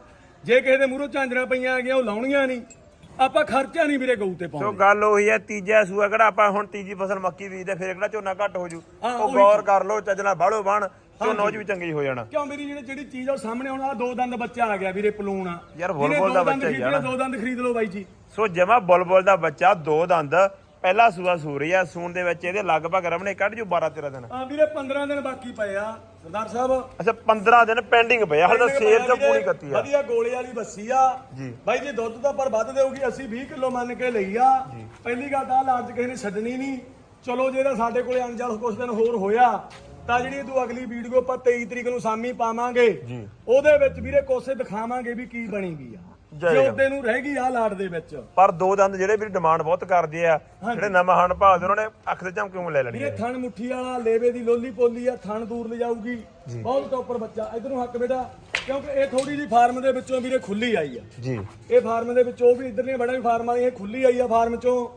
ਜੇ ਕਿਸੇ ਦੇ ਮੂਹਰੋਂ ਝਾਂਜਰਾਂ ਪਈਆਂ ਆ ਗਈਆਂ ਉਹ ਲਾਉਣੀਆਂ ਨਹੀਂ। ਆਪਾਂ ਖਰਚਾ ਨਹੀਂ ਵੀਰੇ ਗਊ ਤੇ ਸੋ ਪਾਉਣਾ। ਗੱਲ ਉਹੀ ਹੈ ਤੀਜਾ ਸੂਆ ਕਿਹੜਾ ਆਪਾਂ ਹੁਣ ਤੀਜੀ ਫਸਲ ਮੱਕੀ ਬੀਜਦੇ ਫਿਰ ਕਿਹੜਾ ਝੋਨਾ ਘੱਟ ਹੋ ਜੂ। ਉਹ ਗੌਰ ਕਰ ਲਓ ਚੱਜਣਾ ਬਾਹਲੋ ਬਣ ਝੋਨਾ ਉਹ ਵੀ ਚੰਗੀ ਹੋ ਜਾਣਾ। ਕਿਉਂ ਮੇਰੀ ਜਿਹੜੀ ਜਿਹੜੀ ਚੀਜ਼ ਆ ਸਾਹਮਣੇ ਆਉਣਾ ਆਹ ਦੋ ਦੰਦ ਬੱਚਾ ਆ ਗਿਆ ਵੀਰੇ ਪਲੂਣ ਆ। ਯਾਰ ਜਿਹਨੇ ਬੁਲਬੁਲ ਦਾ ਬੱਚਾ ਆ ਨਾ। ਦੋ ਦੰਦ ਖਰੀਦ ਲਓ ਬਾਈ ਜੀ। ਸੋ ਜਮਾ ਬੁਲਬੁਲ ਦਾ ਬੱਚਾ ਦੋ ਦੰਦ ਪਹਿਲਾ ਸੂਆ ਸੂ ਰਹੀ ਆ ਸੂਣ ਦੇ ਵਿੱਚ ਇਹਦੇ ਲਗਭਗ ਰਮਣੇ ਕੱਢ ਜੂ 12 13 ਦਿਨ। ਆ ਵੀਰੇ 15 ਦਿਨ ਬਾਕੀ ਪਏ ਆ ਸਰਦਾਰ ਸਾਹਿਬ। ਅੱਛਾ 15 ਦਿਨ ਪੈਂਡਿੰਗ ਪਏ ਹਲ ਤਾਂ ਸੇਰ ਤੋਂ ਪੂਰੀ ਕੱਤੀ ਆ। ਵਧੀਆ ਗੋਲੇ ਵਾਲੀ ਬੱਸੀ ਆ। ਜੀ। ਬਾਈ ਜੀ ਦੁੱਧ ਤਾਂ ਪਰ ਵੱਧ ਦੇਊਗੀ ਅਸੀਂ 20 ਕਿਲੋ ਮੰਨ ਕੇ ਲਈ ਆ। ਪਹਿਲੀ ਗੱਲ ਤਾਂ ਲਾਲਚ ਕਿਸੇ ਨੇ ਛੱਡਣੀ ਨਹੀਂ। ਚਲੋ ਜੇ ਤਾਂ ਸਾਡੇ ਕੋਲੇ ਅਣਜਲ ਕੁਛ ਦਿਨ ਹੋਰ ਹੋਇਆ ਤਾਂ ਜਿਹੜੀ ਤੂੰ ਅਗਲੀ ਵੀਡੀਓ ਆਪਾਂ 23 ਤਰੀਕ ਨੂੰ ਸਾਮੀ ਪਾਵਾਂਗੇ ਜੀ। ਉਹਦੇ ਵਿੱਚ ਵੀਰੇ ਕੋਸੇ ਦਿਖਾਵਾਂਗੇ ਵੀ ਕੀ ਬਣੀ ਗਈ ਆ। ਜੈ। ਉਹਦੇ ਨੂੰ ਰਹਿ ਗਈ ਆ ਲਾੜ ਦੇ ਵਿੱਚ। ਪਰ ਦੋ ਦੰਦ ਜਿਹੜੇ ਵੀ ਡਿਮਾਂਡ ਬਹੁਤ ਕਰਦੇ ਆ। ਜਿਹੜੇ ਨਵਾਂ ਹਣ ਭਾਲਦੇ ਉਹਨਾਂ ਨੇ ਅੱਖ ਦੇ ਝਮਕੇ ਨੂੰ ਲੈ ਲੈਣੀ ਵੀਰੇ ਥਣ ਮੁੱਠੀ ਵਾਲਾ ਲੇਵੇ ਦੀ ਲੋਲੀ ਪੋਲੀ ਆ ਥਣ ਦੂਰ ਲਿਜਾਊਗੀ। ਬਹੁਤ ਟੋਪਰ ਬੱਚਾ। ਇਧਰੋਂ ਹੱਕ ਬੇਟਾ ਕਿਉਂਕਿ ਇਹ ਥੋੜੀ ਜੀ ਫਾਰਮ ਦੇ ਵਿੱਚੋਂ ਵੀਰੇ ਖੁੱਲੀ ਆਈ ਆ। ਜੀ। ਇਹ ਫਾਰਮ ਦੇ ਵਿੱਚ ਉਹ ਵੀ ਇਧਰਲੀਆਂ ਬੜਾ ਵੀ ਫਾਰਮ ਵਾਲੀਆਂ ਇਹ ਖੁੱਲੀ ਆਈ ਆ ਫਾਰਮ ਚੋਂ।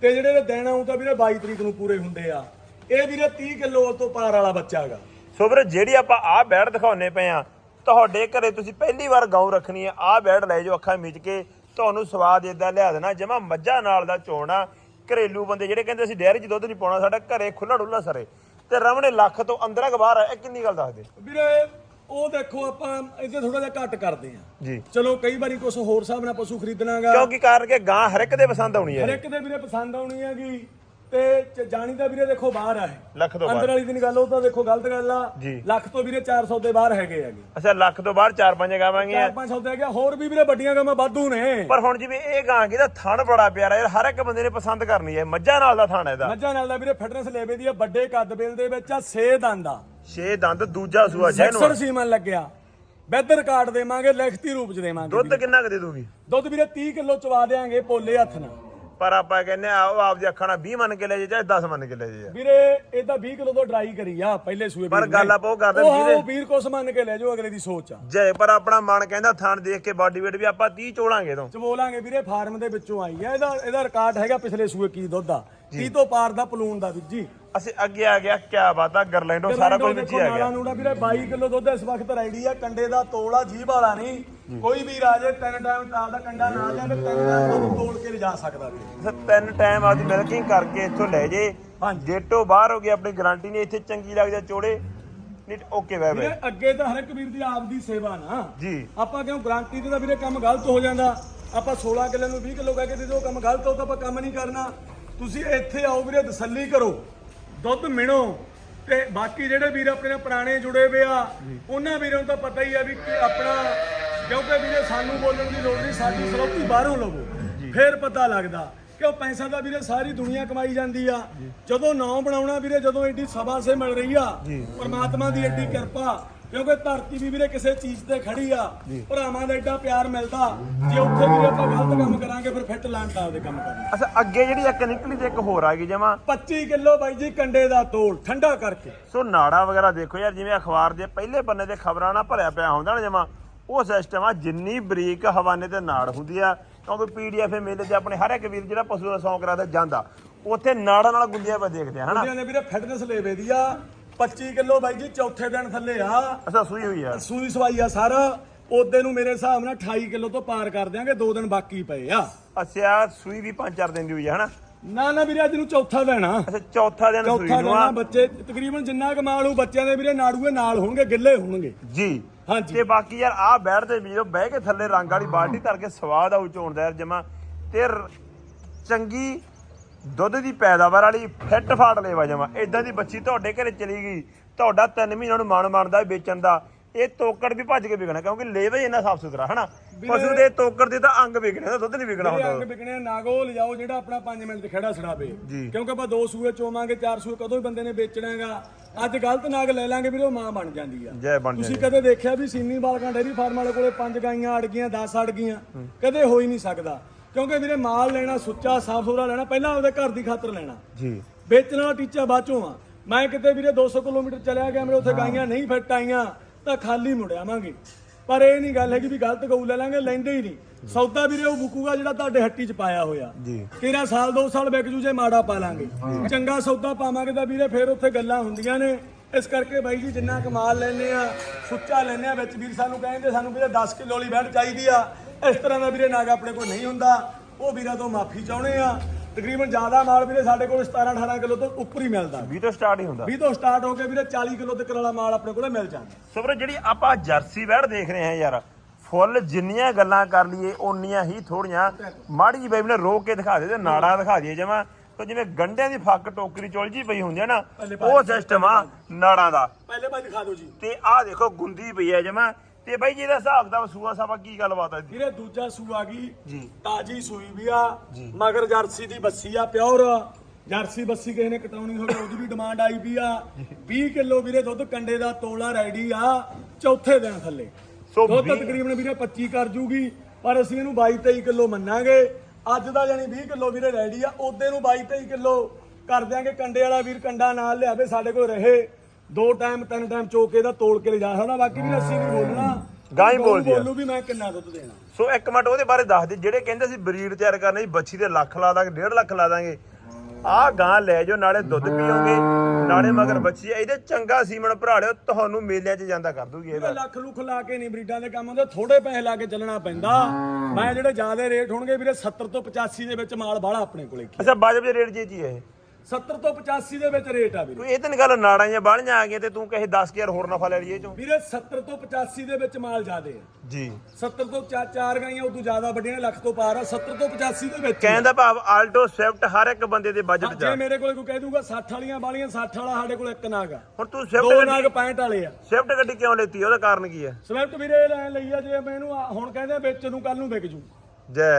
ਤੇ ਜਿਹੜੇ ਇਹਦੇ ਦਿਨ ਆਉਂ ਤਾਂ ਵੀਰੇ 22 ਤਰੀਕ ਨੂੰ ਪੂਰੇ ਹੁੰਦੇ ਆ। ਇਹ ਵੀਰੇ 30 ਕਿਲੋ ਤੋਂ ਪਾਰ ਵਾਲਾ ਬੱਚਾ ਹੈਗਾ। ਸੋ ਵੀਰੇ ਜਿਹੜੀ ਆਪਾਂ ਆਹ ਬੈੜ ਦਿਖਾਉਨੇ ਪਏ ਆ ਤੁਹਾਡੇ ਘਰੇ ਤੁਸੀਂ ਪਹਿਲੀ ਵਾਰ ਗਾਉ ਰੱਖਣੀ ਆ ਆਹ ਬੈੜ ਲੈ ਜਾਓ ਅੱਖਾਂ ਮੀਚ ਕੇ। ਤੁਹਾਨੂੰ ਸਵਾਦ ਇਦਾਂ ਲਿਆ ਦੇਣਾ। ਜਮਾ ਮੱਝਾਂ ਨਾਲ ਦਾ ਚੋਣਾ ਘਰੇਲੂ ਬੰਦੇ ਜਿਹੜੇ ਕਹਿੰਦੇ ਅਸੀਂ ਡੈਰੀ 'ਚ ਦੁੱਧ ਨਹੀਂ ਪਾਉਣਾ ਸਾਡਾ ਘਰੇ ਖੁੱਲਾ ਡੁੱਲਾ ਸਰੇ। ਤੇ ਰਮਣੇ ਲੱਖ ਤੋਂ ਅੰਦਰ ਬਾਹਰ ਆ? ਇਹ ਕਿੰਨੀ ਗੱਲ ਦੱਸਦੇ? ਵੀਰੇ ਉਹ ਦੇਖੋ ਆਪਾਂ ਇੱਥੇ ਥੋੜਾ ਜਿਹਾ ਘੱਟ ਕਰਦੇ ਆ ਜੀ। ਚਲੋ ਕਈ ਵਾਰੀ ਕੁਝ ਹੋਰ ਹਿਸਾਬ ਨਾਲ ਪਸ਼ੂ ਖਰੀਦਣਾਗਾ। ਕਿਉਂਕਿ ਕਾਰਨ ਕਿ ਗਾਂ ਹਰ ਇੱਕ ਦੇ ਪਸੰਦ ਆਉਣੀ ਹਰ ਹੈ ਇੱਕ ਦੇ ਵੀਰੇ ਪਸੰਦ ਆਉਣੀ ਹੈਗੀ। ਤੇ ਜਾਣੀ ਤਾਂ ਵੀਰੇ ਦੇਖੋ ਬਾਹਰ ਆ ਇਹ। ਲੱਖ ਤੋਂ ਅੰਦਰ ਵਾਲੀ ਦੀ ਗੱਲ ਉਹ ਤਾਂ ਦੇਖੋ ਗਲਤ ਗੱਲ ਆ। ਜੀ। ਲੱਖ ਤੋਂ ਵੀਰੇ 400 ਦੇ ਬਾਹਰ ਹੈਗੇ ਹੈਗੇ। ਅੱਛਾ ਲੱਖ ਤੋਂ ਬਾਹਰ ਚਾਰ ਪੰਜ ਗਾਵਾਂਗੇ ਚਾਰ ਪੰਜ ਸੌਦੇ ਹੈਗੇ ਆ, ਹੋਰ ਵੀ ਵੀਰੇ ਵੱਡੀਆਂ ਗਾਵਾਂ ਵਾਧੂ ਨੇ। ਪਰ ਹੁਣ ਜਿਵੇਂ ਇਹ ਗਾਂ ਕੀ ਦਾ ਥਣ ਬੜਾ ਪਿਆਰਾ ਯਾਰ ਹਰ ਇੱਕ ਬੰਦੇ ਨੇ ਪਸੰਦ ਕਰਨੀ ਹੈ। ਮੱਝਾਂ ਨਾਲ ਦਾ ਥਣ ਇਹਦਾ। ਮੱਝਾਂ ਨਾਲ ਦਾ ਵੀਰੇ ਫਿਟਨੈਸ ਲੈਵੇ ਦੀ ਆ ਵੱਡੇ ਕੱਦ ਬੇਲ ਦੇ ਵਿੱਚ ਆ 6 ਦੰਦ ਆ। ਛੇ ਦੰਦ ਦੂਜਾ ਸੂਆ ਜੈਨੂਅਲ ਸੈਕਸਰ ਸੀਮਨ ਲੱਗਿਆ। ਬੈਦਰ ਕਾਰਡ ਦੇਵਾਂਗੇ ਲਿਖਤੀ ਰੂਪ ਚ ਦੇਵਾਂਗੇ ਦੁੱਧ ਕਿੰਨਾ ਕੁ ਦੇ ਦੂਗੀ ਦੁੱਧ ਵੀਰੇ 30 ਕਿਲੋ ਚਵਾ ਦੇਾਂਗੇ ਪੋਲੇ ਹੱਥ ਨਾਲ। ਪਰ ਆਪਾਂ ਕਹਿੰਦੇ ਆ ਉਹ ਆਪਦੀ ਅੱਖਾਂ ਨਾਲ 20 ਮੰਨ ਕੇ ਲੈ ਜੇ ਚਾਹੇ 10 ਮੰਨ ਕੇ ਲੈ ਜੇ ਵੀਰੇ ਇਹ ਤਾਂ 20 ਕਿਲੋ ਤੋਂ ਡਰਾਈ ਕਰੀ ਆ ਪਹਿਲੇ ਸੂਏ ਪਰ। ਗੱਲ ਆਪਾਂ ਉਹ ਕਰਦੇ ਵੀਰੇ- ਉਹ ਵੀਰ ਕੋਸ ਮੰਨ ਕੇ ਲੈ ਜਾਓ ਅਗਲੇ ਦੀ ਸੋਚ ਆ। ਜੈ ਪਰ ਆਪਣਾ ਮਨ ਕਹਿੰਦਾ ਥਣ ਦੇਖ ਕੇ ਬਾਡੀ ਵੇਟ ਵੀ ਆਪਾਂ 30 ਚੋਲਾਂਗੇ ਤੋਂ ਚਬੋਲਾਂਗੇ ਵੀਰੇ ਫਾਰਮ ਦੇ ਵਿੱਚੋਂ ਆਈ ਆ। ਇਹਦਾ ਇਹਦਾ ਰਿਕਾਰਡ ਹੈਗਾ ਪਿਛਲੇ ਸੂਏ ਕੀ ਦੁੱਧ ਆ। 30 ਤੋਂ ਪਾਰ ਦਾ ਪਲੂਨ ਦਾ ਵੀਰ ਜੀ। ਅਸੀਂ ਅੱਗੇ ਆ ਗਿਆ ਕਿਆ ਬਾਤ ਆ ਗਰਲੈਂਡੋ ਸਾਰਾ ਕੁਝ ਵਿੱਚ ਆ ਗਿਆ। ਨਾਲਾ ਨੂੜਾ ਵੀਰੇ 22 ਕਿਲੋ ਦੁੱਧ ਇਸ ਵਕਤ ਰੈਡੀ ਆ। ਕੰਡੇ ਦਾ ਤੋਲਾ ਜੀਭ ਵਾਲਾ ਨਹੀਂ। ਕੋਈ ਵੀ ਰਾਜੇ ਤਿੰਨ ਟਾਈਮ ਤਾਲ ਦਾ ਕੰਡਾ ਨਾ ਲਿਆਵੇ ਤਿੰਨ ਟਾਈਮ ਦੁੱਧ ਤੋਲ ਕੇ ਲਿਜਾ ਸਕਦਾ ਸਰ ਤਿੰਨ ਟਾਈਮ ਆਪਦੀ ਮਿਲਕਿੰਗ ਕਰਕੇ ਇੱਥੋਂ ਲੈ ਜੇ। ਹਾਂਜੀ। ਗੇਟੋ ਬਾਹਰ ਹੋ ਗਈ ਆਪਣੀ ਗਾਰੰਟੀ ਨਹੀਂ ਇੱਥੇ ਚੰਗੀ ਲੱਗਦਾ ਚੋੜੇ। ਨਹੀਂ ਓਕੇ ਬਾਏ ਬਾਏ ਵੀਰੇ ਅੱਗੇ ਤਾਂ ਹਰ ਇੱਕ ਵੀਰ ਦੀ ਆਪ ਦੀ ਸੇਵਾ ਨਾ। ਜੀ। ਆਪਾਂ ਕਿਉਂ ਗਾਰੰਟੀ ਤੇ ਤਾਂ ਵੀਰੇ ਕੰਮ ਗਲਤ ਹੋ ਜਾਂਦਾ। ਆਪਾਂ 16 ਕਿਲੋ ਨੂੰ 20 ਕਿਲੋ ਕਹਿ ਕੇ ਦੇ ਦਿਓ ਕੰਮ ਗਲਤ ਹੋ ਤਾਂ ਆਪਾਂ ਕੰਮ ਨਹੀਂ ਕਰਨਾ। ਤੁਸੀਂ ਇੱਥੇ ਆਓ ਵੀਰੇ ਤਸੱਲੀ ਕਰੋ। ਦੁੱਧ ਮਿਣੋ। ਤੇ ਬਾਕੀ ਜਿਹੜੇ ਵੀਰ ਆਪਣੇ ਨਾਲ ਪੁਰਾਣੇ ਜੁੜੇ ਹੋਏ ਆ ਉਹਨਾਂ ਵੀਰਾਂ ਨੂੰ ਤਾਂ ਪਤਾ ਹੀ ਆ ਵੀ ਕਿ ਆਪਣਾ ਕਿਉਂਕਿ ਵੀਰੇ ਸਾਨੂੰ ਬੋਲਣ ਦੀ ਲੋੜ ਨਹੀਂ ਸਾਡੀ ਸਰੋਤੀ ਬਾਹਰੋਂ ਲਵੋ। ਫੇਰ ਪਤਾ ਲੱਗਦਾ ਕਿਉਂ ਪੈਸਾ ਤਾਂ ਵੀਰੇ ਸਾਰੀ ਦੁਨੀਆ ਕਮਾਈ ਜਾਂਦੀ ਆ। ਜਦੋਂ ਨਾਂ ਬਣਾਉਣਾ ਵੀਰੇ ਜਦੋਂ ਐਡੀ ਸਭਾ ਸੇ ਮਿਲ ਰਹੀ ਆ ਪਰਮਾਤਮਾ ਦੀ ਐਡੀ ਕਿਰਪਾ ਕਿਉਂਕਿ ਧਰਤੀ ਵੀ ਵੀਰੇ ਕਿਸੇ ਚੀਜ਼ ਤੇ ਖੜੀ ਆ ਭਰਾਵਾਂ ਦਾ ਐਡਾ ਪਿਆਰ ਮਿਲਦਾ ਜੇ ਉੱਥੇ ਵੀਰੇ ਆਪਾਂ ਗਲਤ ਕੰਮ ਕਰਾਂਗੇ ਫਿਰ ਫਿੱਟ ਲਾਂਟਾ ਆਪਦੇ ਕੰਮ ਕਰਨਾ ਅੱਛਾ ਅੱਗੇ ਜਿਹੜੀ ਇੱਕ ਨਿਕਲੀ ਤੇ ਇੱਕ ਹੋਰ ਆ ਗਈ ਜਮਾ। 25 ਕਿਲੋ ਬਾਈ ਜੀ ਕੰਡੇ ਦਾ ਤੋਲ ਠੰਡਾ ਕਰਕੇ। ਸੋ ਨਾੜਾ ਵਗੈਰਾ ਦੇਖੋ ਯਾਰ ਜਿਵੇਂ ਅਖਬਾਰ ਦੇ ਪਹਿਲੇ ਪੰਨੇ ਤੇ ਖਬਰਾਂ ਨਾਲ ਭਰਿਆ ਪਿਆ ਹੁੰਦਾ ਨਾ ਜਮਾ। ਉਹ ਸਿਸਟਮ ਆ ਜਿੰਨੀ ਬਰੀਕ ਹਵਾਨੇ ਤੇ ਨਾੜ ਹੁੰਦੀ ਆ ਕਿਉਂਕਿ ਪੀਡੀਐਫ ਮੇਲੇ ਤੇ ਆਪਣੇ ਹਰ ਇੱਕ ਵੀਰ ਜਿਹੜਾ ਪਸ਼ੂ ਦਾ ਸੌਂਕ ਰੱਖਦਾ ਜਾਂਦਾ ਉੱਥੇ ਨਾੜਾਂ ਨਾਲ ਗੁੰਦੀਆਂ ਪਾ ਦੇਖਦੇ ਆ ਹਨਾ? ਨੇ ਵੀਰੇ ਫਿਟਨੈਸ ਲੈਵੇ ਦੀ ਆ 25 ਕਿਲੋ ਬਾਈ ਜੀ ਚੌਥੇ ਦਿਨ ਥੱਲੇ ਆ। ਅੱਛਾ ਸੂਈ ਹੋਈ ਆ। ਸੂਈ ਸਵਾਈ ਆ ਸਾਰਾ ਉਹਦੇ ਨੂੰ ਮੇਰੇ ਹਿਸਾਬ ਨਾਲ 28 ਕਿਲੋ ਤੋਂ ਪਾਰ ਕਰ ਦਿਆਂਗੇ ਦੋ ਦਿਨ ਬਾਕੀ ਪਏ ਆ। ਅੱਛਾ ਸੂਈ ਵੀ ਪੰਜ ਚਾਰ ਦਿਨ ਦੀ ਹੋਈ ਆ ਹਨਾ? ਨਾ ਨਾ ਵੀਰੇ ਅੱਜ ਨੂੰ ਚੌਥਾ ਦਿਨ ਆ। ਅੱਛਾ ਚੌਥਾ ਦਿਨ ਸੂਈ ਨੂੰ ਆ ਬੱਚੇ ਤਕਰੀਬਨ ਜਿੰਨਾ ਕਮਾਲ ਹੋ ਬੱਚਿਆਂ ਦੇ ਵੀਰੇ ਨਾੜੂਏ ਨਾਲ ਹੋਣਗੇ ਗਿੱਲੇ ਹੋਣਗੇ। ਜੀ। ਹਾਂਜੀ। ਤੇ ਬਾਕੀ ਯਾਰ ਆਹ ਬੈਠਦੇ ਵੀਰੋ ਬਹਿ ਕੇ ਥੱਲੇ ਰੰਗ ਵਾਲੀ ਬਾਲਟੀ ਧਰ ਕੇ ਸਵਾਦ ਆਉ ਚੋਣਦਾ ਯਾਰ ਜਮਾ। ਤੇ ਚੰਗੀ ਦੁੱਧ ਦੀ ਪੈਦਾਵਾਰ ਵਾਲੀ ਫਿੱਟ ਫਾੜ ਲੈਵਾ ਜਮਾ। ਇਦਾਂ ਦੀ ਬੱਚੀ ਤੁਹਾਡੇ ਘਰੇ ਚਲੀ ਗਈ ਤੁਹਾਡਾ 3 ਮਹੀਨਿਆਂ ਨੂੰ ਮਨ ਮੰਨਦਾ ਵੇਚਣ ਦਾ। ਇਹ ਤੋਕੜ ਵੀ ਭੱਜ ਕੇ ਵਿਕਣਾ ਕਿਉਂਕਿ ਲੇਵਾ ਹੀ ਇੰਨਾ ਸਾਫ਼ ਸੁਥਰਾ ਹਨਾ? ਪਸ਼ੂ ਦੇ ਤੋਕੜ ਦੇ ਤਾਂ ਅੰਗ ਵਿਕਣੇ ਦਾ ਦੁੱਧ ਨਹੀਂ ਵਿਕਣਾ ਹੁੰਦਾ। ਅੰਗ ਵਿਕਣੇ ਆ, ਨਾਗੋ ਲਿਜਾਓ ਜਿਹੜਾ ਆਪਣਾ 5 ਮਿੰਟ ਖੜਾ ਛੜਾਵੇ ਜੀ। ਕਿਉਂਕਿ ਆਪਾਂ ਦੋ ਸੂਏ ਚੋਵਾਂਗੇ ਚਾਰ ਸੂਏ ਕਦੋਂ ਹੀ ਬੰਦੇ ਨੇ ਵੇਚਣਾ ਹੈਗਾ। ਅੱਜ ਗਲਤ ਨਾਗ ਲੈ ਲਾਂਗੇ ਵੀਰੇ ਉਹ ਮਾਂ ਬਣ ਜਾਂਦੀ ਆ। ਜੈ ਬਣ ਤੁਸੀਂ ਕਦੇ ਦੇਖਿਆ ਵੀ ਸੀਨੀ ਬਾਲਕਾਂ ਡੇਰੀ ਫਾਰਮ ਵਾਲੇ ਕੋਲੇ ਪੰਜ ਗਾਈਆਂ ਅੜ ਗਈਆਂ 10 ਅੜ ਗਈਆਂ? ਕਦੇ ਹੋ ਹੀ ਨਹੀਂ ਸਕਦਾ। ਕਿਉਂਕਿ ਵੀਰੇ ਮਾਲ ਲੈਣਾ ਸੁੱਚਾ ਸਾਫ਼ ਸੁਥਰਾ ਲੈਣਾ ਪਹਿਲਾਂ ਆਪਦੇ ਘਰ ਦੀ ਖਾਤਰ ਲੈਣਾ। ਜੀ। ਵੇਚਣ ਵਾਲਾ ਟੀਚਾ ਬਾਚੋਂ ਆ। ਮੈਂ ਕਿਤੇ ਵੀਰੇ 200 ਕਿਲੋਮੀਟਰ ਚਲਿਆ ਗਿਆ ਮੇਰੇ ਉੱਥੇ ਗਾਈਆਂ ਨਹੀਂ ਫਿੱਟ ਆਈਆਂ। ਤਾਂ ਖਾਲੀ ਮੁੜਿਆਵਾਂਗੇ ਪਰ ਇਹ ਨਹੀਂ ਗੱਲ ਹੈਗੀ ਵੀ ਗਲਤ ਗਊ ਲੈ ਲਾਂਗੇ ਲੈਂਦੇ ਹੀ ਨਹੀਂ। ਸੌਦਾ ਵੀਰੇ ਉਹ ਮੁਕੂਗਾ ਜਿਹੜਾ ਤੁਹਾਡੇ ਹੱਟੀ 'ਚ ਪਾਇਆ ਹੋਇਆ। ਜੀ। ਤੇਰਾ ਸਾਲ ਦੋ ਸਾਲ ਵਿਕ ਜੂ ਜੇ ਮਾੜਾ ਪਾ ਲਾਂਗੇ। ਚੰਗਾ ਸੌਦਾ ਪਾਵਾਂਗੇ ਤਾਂ ਵੀਰੇ ਫਿਰ ਉੱਥੇ ਗੱਲਾਂ ਹੁੰਦੀਆਂ ਨੇ। ਇਸ ਕਰਕੇ ਬਾਈ ਜੀ ਜਿੰਨਾ ਕਮਾਲ ਲੈਨੇ ਆ ਸੁੱਚਾ ਲੈਨੇ ਆ ਵਿੱਚ ਵੀਰ ਸਾਨੂੰ ਕਹਿੰਦੇ ਸਾਨੂੰ ਵੀਰੇ 10 ਕਿਲੋ ਵਾਲੀ ਬੈਠ ਚਾਹੀਦੀ ਆ। ਇਸ ਤਰ੍ਹਾਂ ਦਾ ਵੀਰੇ ਨਾਗ ਆਪਣੇ ਕੋਲ ਨਹੀਂ ਹੁੰਦਾ। ਉਹ ਵੀਰਾਂ ਤੋਂ ਮਾਫੀ ਚਾਹੁੰਦੇ ਆ। ਤਕਰੀਬਨ ਜ਼ਿਆਦਾ ਮਾਲ ਵੀਰੇ ਸਾਡੇ ਕੋਲ 17 18 ਕਿਲੋ ਤੋਂ ਉੱਪਰ ਹੀ ਮਿਲਦਾ। 20 ਤੋਂ ਸਟਾਰਟ ਹੀ ਹੁੰਦਾ। 20 ਤੋਂ ਸਟਾਰਟ ਹੋ ਕੇ ਵੀਰੇ 40 ਕਿਲੋ ਤੱਕ ਵਾਲਾ ਮਾਲ ਆਪਣੇ ਕੋਲ ਮਿਲ ਜਾਂਦਾ। ਸੋ ਵੀਰੋ ਜਿਹੜੀ ਆਪਾਂ ਜਰਸੀ ਵੈੜ ਦੇਖ ਰਹੇ ਹਾਂ ਯਾਰ ਫੁੱਲ ਜਿੰਨੀਆਂ ਗੱਲਾਂ ਕਰ ਲਈਏ ਓਨੀਆਂ ਹੀ ਥੋੜੀਆਂ ਮਾੜੀ ਜੀ ਬੇਬੀ ਨੇ ਰੋਕ ਕੇ ਦਿਖਾ ਦੇ ਤੇ ਨਾੜਾ ਦਿਖਾ ਦਈਏ ਜਮਾ। ਤੇ ਜਿਵੇਂ ਗੰਡਿਆਂ ਦੀ ਫੱਕ ਟੋਕਰੀ ਚੁਲਜੀ ਪਈ ਹੁੰਦੀ ਹੈ ਨਾ ਉਹ ਸਿਸਟਮ ਆ ਨਾੜਾਂ ਦਾ। ਪਹਿਲੇ ਭਾਈ ਦਿਖਾ ਦਿਓ ਜੀ। ਤੇ ਆਹ ਦੇਖੋ ਗੁੰਦੀ ਪਈ ਹੈ ਜਮਾ। ਤੇ ਬਾਈ ਜੀ ਇਹਦਾ ਹਿਸਾਬ ਦਾ ਸੂਆ ਸਾਬਾ ਕੀ ਗੱਲਬਾਤ ਹੈ ਜੀ? ਵੀਰੇ ਦੂਜਾ ਸੂ ਆ ਗਈ ਜੀ। ਤਾਜੀ ਸੂਈ ਵੀ ਆ ਮਗਰ ਜਰਸੀ ਦੀ ਬੱਸੀ ਆ ਪਿਓਰ। ਜਰਸੀ ਬੱਸੀ ਕਿਸੇ ਨੇ ਕਟਾਉਣੀ ਹੋਵੇ ਉਹਦੀ ਵੀ ਡਿਮਾਂਡ ਆਈ ਵੀ ਆ। 20 ਕਿਲੋ ਵੀਰੇ ਦੁੱਧ ਕੰਡੇ ਦਾ ਤੋਲਾ ਰੈਡੀ ਆ ਚੌਥੇ ਦਿਨ ਥੱਲੇ। ਸੋ ਦੁੱਧ ਤਕਰੀਬਨ ਵੀਰੇ 25 ਕਰ ਜੂਗੀ ਪਰ ਅਸੀਂ ਇਹਨੂੰ 22 23 ਕਿਲੋ ਮੰਨਾਂਗੇ। ਅੱਜ ਦਾ ਜਾਨੀ 20 ਕਿਲੋ ਵੀਰੇ ਰੈਡੀ ਆ ਉਹਦੇ ਨੂੰ 22 23 ਕਿਲੋ ਕਰ ਦਿਆਂਗੇ। ਕੰਡੇ ਵਾਲਾ ਵੀਰ ਕੰਡਾ ਨਾਲ ਲਿਆਵੇ ਸਾਡੇ ਕੋਲ ਰਹੇ। ਦੋ ਟਾਈਮ ਤਿੰਨ ਟਾਈਮ ਚੋਕੇ ਦਾ ਤੋਲ ਕੇ ਲਿਜਾ ਸਕਦਾ ਬਾਕੀ ਵੀ ਅਸੀਂ ਨਹੀਂ ਬੋਲਣਾ ਗਾਂ ਹੀ ਬੋਲਦੀ ਆ। ਬੋਲੂ ਵੀ ਮੈਂ ਕਿੰਨਾ ਦੁੱਧ ਦੇਣਾ। ਸੋ ਇੱਕ ਮਿੰਟ ਉਹਦੇ ਬਾਰੇ ਦੱਸ ਦੇ ਜਿਹੜੇ ਕਹਿੰਦੇ ਸੀ ਬਰੀਡ ਤਿਆਰ ਕਰਨੀ ਸੀ ਬੱਚੀ ਦੇ ਲੱਖ ਲਾ ਦਾਂਗੇ 1.5 ਲੱਖ ਲਾ ਦਾਂਗੇ। ਆਹ ਗਾਂ ਲੈ ਜਾਓ ਨਾਲੇ ਦੁੱਧ ਪੀਓਗੇ ਨਾਲੇ ਮਗਰ ਬੱਚੀ ਆ। ਇਹਦੇ ਚੰਗਾ ਸੀਮਨ ਭਰਾ ਲਿਓ ਤੁਹਾਨੂੰ ਮੇਲਿਆਂ 'ਚ ਜਾਂਦਾ ਕਰ ਦੂਗੀ ਇਹ ਗੱਲ ਲੱਖ ਲੁੱਖ ਲਾ ਕੇ ਨਹੀਂ ਬਰੀਡਾਂ ਦੇ ਕੰਮ ਹੁੰਦੇ ਥੋੜੇ ਪੈਸੇ ਲਾ ਕੇ ਚੱਲਣਾ ਪੈਂਦਾ। ਮੈਂ ਜਿਹੜੇ ਜ਼ਿਆਦਾ ਰੇਟ ਹੋਣਗੇ ਵੀਰੇ 70 ਤੋਂ 85 ਦੇ ਵਿੱਚ ਮਾਲ ਬਾਹਲਾ ਆਪਣੇ ਕੋਲੇ। ਅੱਛਾ ਬਾਜਬ ਦੇ ਰੇਟ ਜੀ ਜੀ ਇਹ। 70 ਤੋਂ 85 ਦੇ ਵਿੱਚ ਰੇਟ ਆ ਵੀਰੇ। ਤੂੰ ਇਹ ਤਾਂ ਨੀ ਗੱਲ ਨਾੜਾਂ ਜਾਂ ਬਾਲੀਆਂ ਆ ਗਈਆਂ ਤੇ ਤੂੰ ਕਹੇ 10000 ਹੋਰ ਨਫਾ ਲੈ ਲਈਏ ਚੋਂ। ਵੀਰੇ 70 ਤੋਂ 85 ਦੇ ਵਿੱਚ ਮਾਲ ਜ਼ਿਆਦੇ ਆ। ਜੀ। 70 ਤੋਂ ਚਾ- ਚਾਰ ਗਾਈਆਂ ਉਦੋਂ ਜ਼ਿਆਦਾ ਵੱਡੀਆਂ ਲੱਖ ਤੋਂ ਪਾਰ ਆ। 70 ਤੋਂ 85 ਦੇ ਵਿੱਚ। ਕਹਿਣ ਦਾ ਭਾਵ ਆਲਟੋ ਸਵਿਫਟ ਹਰ ਇੱਕ ਬੰਦੇ ਦੇ ਬਜਟ 'ਚ ਜੇ ਆ। ਮੇਰੇ ਕੋਲੇ ਕੋਈ ਕਹਿ ਦੂਗਾ 60 ਵਾਲੀਆਂ ਵਾਲੀਆਂ 60 ਵਾਲਾ ਸਾਡੇ ਕੋਲ ਇੱਕ ਨਾਗ ਆ। ਹੁਣ ਤੂੰ ਦੋ ਸਵਿਫਟ ਨਾਗ 65 ਵਾਲੇ ਆ। ਸਵਿਫਟ ਗੱਡੀ ਕਿਉਂ ਲੈਤੀ? ਉਹਦਾ ਕਾਰਨ ਕੀ ਹੈ ਸਵਿਫਟ ਵੀਰੇ ਲੈ ਲਈ ਆ ਜੇ ਮੈਨੂੰ ਆ- ਹੁਣ ਕਹਿੰਦੇ ਵਿੱਚ ਨੂੰ ਕੱਲ ਨੂੰ ਵਿਕ ਜੂ। ਜੈ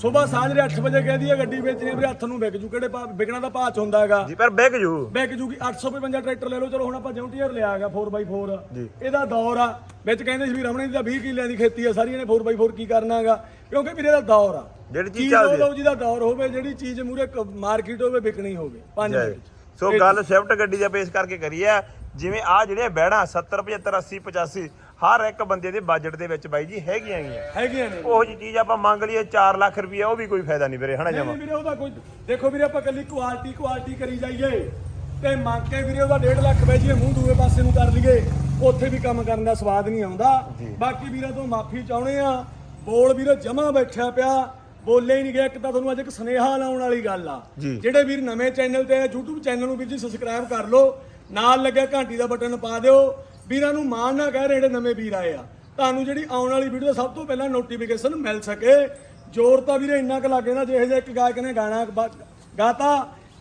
ਸਵੇਰ ਸਾਜਰੇ 8 ਵਜੇ ਕਹਿੰਦੀ ਹੈ ਗੱਡੀ ਵੇਚਣੀ ਵੀਰੇ ਹੱਥ ਨੂੰ ਵਿਕ ਜੂ। ਕਿਹੜੇ ਭਾਅ ਵਿਕਣਾ ਦਾ ਭਾਅ ਚ ਹੁੰਦਾ ਹੈਗਾ। ਜੀ ਪਰ ਬੈਗ ਜੂ। ਵਿਕ ਜੂਗੀ। 855 ਟਰੈਕਟਰ ਲੈ ਲਓ। ਚਲੋ ਹੁਣ ਆਪਾਂ ਜੌਂਟੀਅਰ ਲਿਆ ਗਿਆ 4x4 ਜੀ। ਇਹਦਾ ਦੌਰ ਆ। ਵਿੱਚ ਕਹਿੰਦੇ ਸੀ ਵੀ ਰਮਣੇ ਦੀ ਤਾਂ 20 ਕਿੱਲਿਆਂ ਦੀ ਖੇਤੀ ਆ। ਸਾਰੀ ਇਹਨੇ 4x4 ਕੀ ਕਰਨਾ ਹੈਗਾ? ਕਿਉਂਕਿ ਵੀਰੇ ਦਾ ਦੌਰ ਆ। ਜਿਹੜੀ ਚੀਜ਼ ਚੱਲਦੀ ਜਿਹਦਾ ਦੌਰ ਹੋਵੇ ਜਿਹੜੀ ਚੀਜ਼ ਮੂਰੇ ਮਾਰਕੀਟ ਹੋਵੇ ਵਿਕਣੀ ਹੋਵੇ। ਪੰਜ ਮਿੰਟ। ਸੋ ਗੱਲ ਸਵਿਫਟ ਗੱਡੀ ਦਾ ਪੇਸ਼ ਕਰਕੇ ਕਰੀ ਆ ਜਿਵੇਂ ਆ ਜਿਹੜੇ ਬਹਿਣਾ 70 75 80 85 ਹਰ ਇੱਕ ਬੰਦੇ ਦੇ ਬਜਟ ਦੇ ਵਿੱਚ ਬਾਈ ਜੀ ਹੈਗੀਆਂ ਗੀਆਂ ਹੈਗੀਆਂ ਨੇ। ਉਹ ਜੀ ਚੀਜ਼ ਆਪਾਂ ਮੰਗ ਲਈਏ 4 ਲੱਖ ਰੁਪਏ ਉਹ ਵੀ ਕੋਈ ਫਾਇਦਾ ਨਹੀਂ ਵੀਰੇ ਹਨਾ ਨਹੀਂ ਜਮਾ? ਵੀਰੇ ਉਹਦਾ ਕੋਈ ਦੇਖੋ ਵੀਰੇ ਆਪਾਂ ਕੱਲੀ ਕੁਆਲਿਟੀ ਕੁਆਲਿਟੀ ਕਰੀ ਜਾਈਏ ਤੇ ਮੰਗ ਕੇ ਵੀਰੇ ਉਹਦਾ 1.5 ਲੱਖ ਜੀਏ ਮੂੰਹ ਦੂਏ ਪਾਸੇ ਨੂੰ ਕਰ ਲਈਏ। ਉੱਥੇ ਵੀ ਕੰਮ ਕਰਨ ਦਾ ਸਵਾਦ ਨਹੀਂ ਆਉਂਦਾ। ਬਾਕੀ ਵੀਰੇ ਤੋਂ ਮਾਫੀ ਚਾਹੁੰਦੇ ਆ। ਬੋਲ ਵੀਰੇ ਜਮਾ ਬੈਠਿਆ ਪਿਆ। ਬੋਲੇ ਹੀ ਨਹੀਂ ਗਿਆ ਇੱਕ ਤਾਂ ਤੁਹਾਨੂੰ ਅੱਜ ਇੱਕ ਸੁਨੇਹਾ ਲਾਉਣ ਵਾਲੀ ਗੱਲ ਆ। ਜਿਹੜੇ ਵੀਰ ਨਵੇਂ ਚੈਨਲ ਤੇ ਆ YouTube ਚੈਨਲ ਨੂੰ ਵੀਰ ਜੀ ਸਬਸਕ੍ਰਾਈਬ ਕਰ ਲਓ। ਨਾਲ ਲੱਗਿਆ ਘੰਟੀ ਦਾ ਬਟਨ ਪਾ ਦਿਓ। ਵੀਰਾਂ ਨੂੰ ਮਾਣ ਨਾ ਕਹਿ ਰਹੇ ਜਿਹੜੇ ਨਵੇਂ ਵੀਰ ਆਏ ਆ। ਤੁਹਾਨੂੰ ਜਿਹੜੀ ਆਉਣ ਵਾਲੀ ਵੀਡੀਓ ਸਭ ਤੋਂ ਪਹਿਲਾਂ ਨੋਟੀਫਿਕੇਸ਼ਨ ਮਿਲ ਸਕੇ। ਜ਼ੋਰ ਤਾਂ ਵੀਰੇ ਇੰਨਾ ਕੁ ਲੱਗੇ ਨਾ ਜਿਹੇ ਜਿਹੇ ਇੱਕ ਗਾਇਕ ਨੇ ਗਾਣਾ ਗਾਤਾ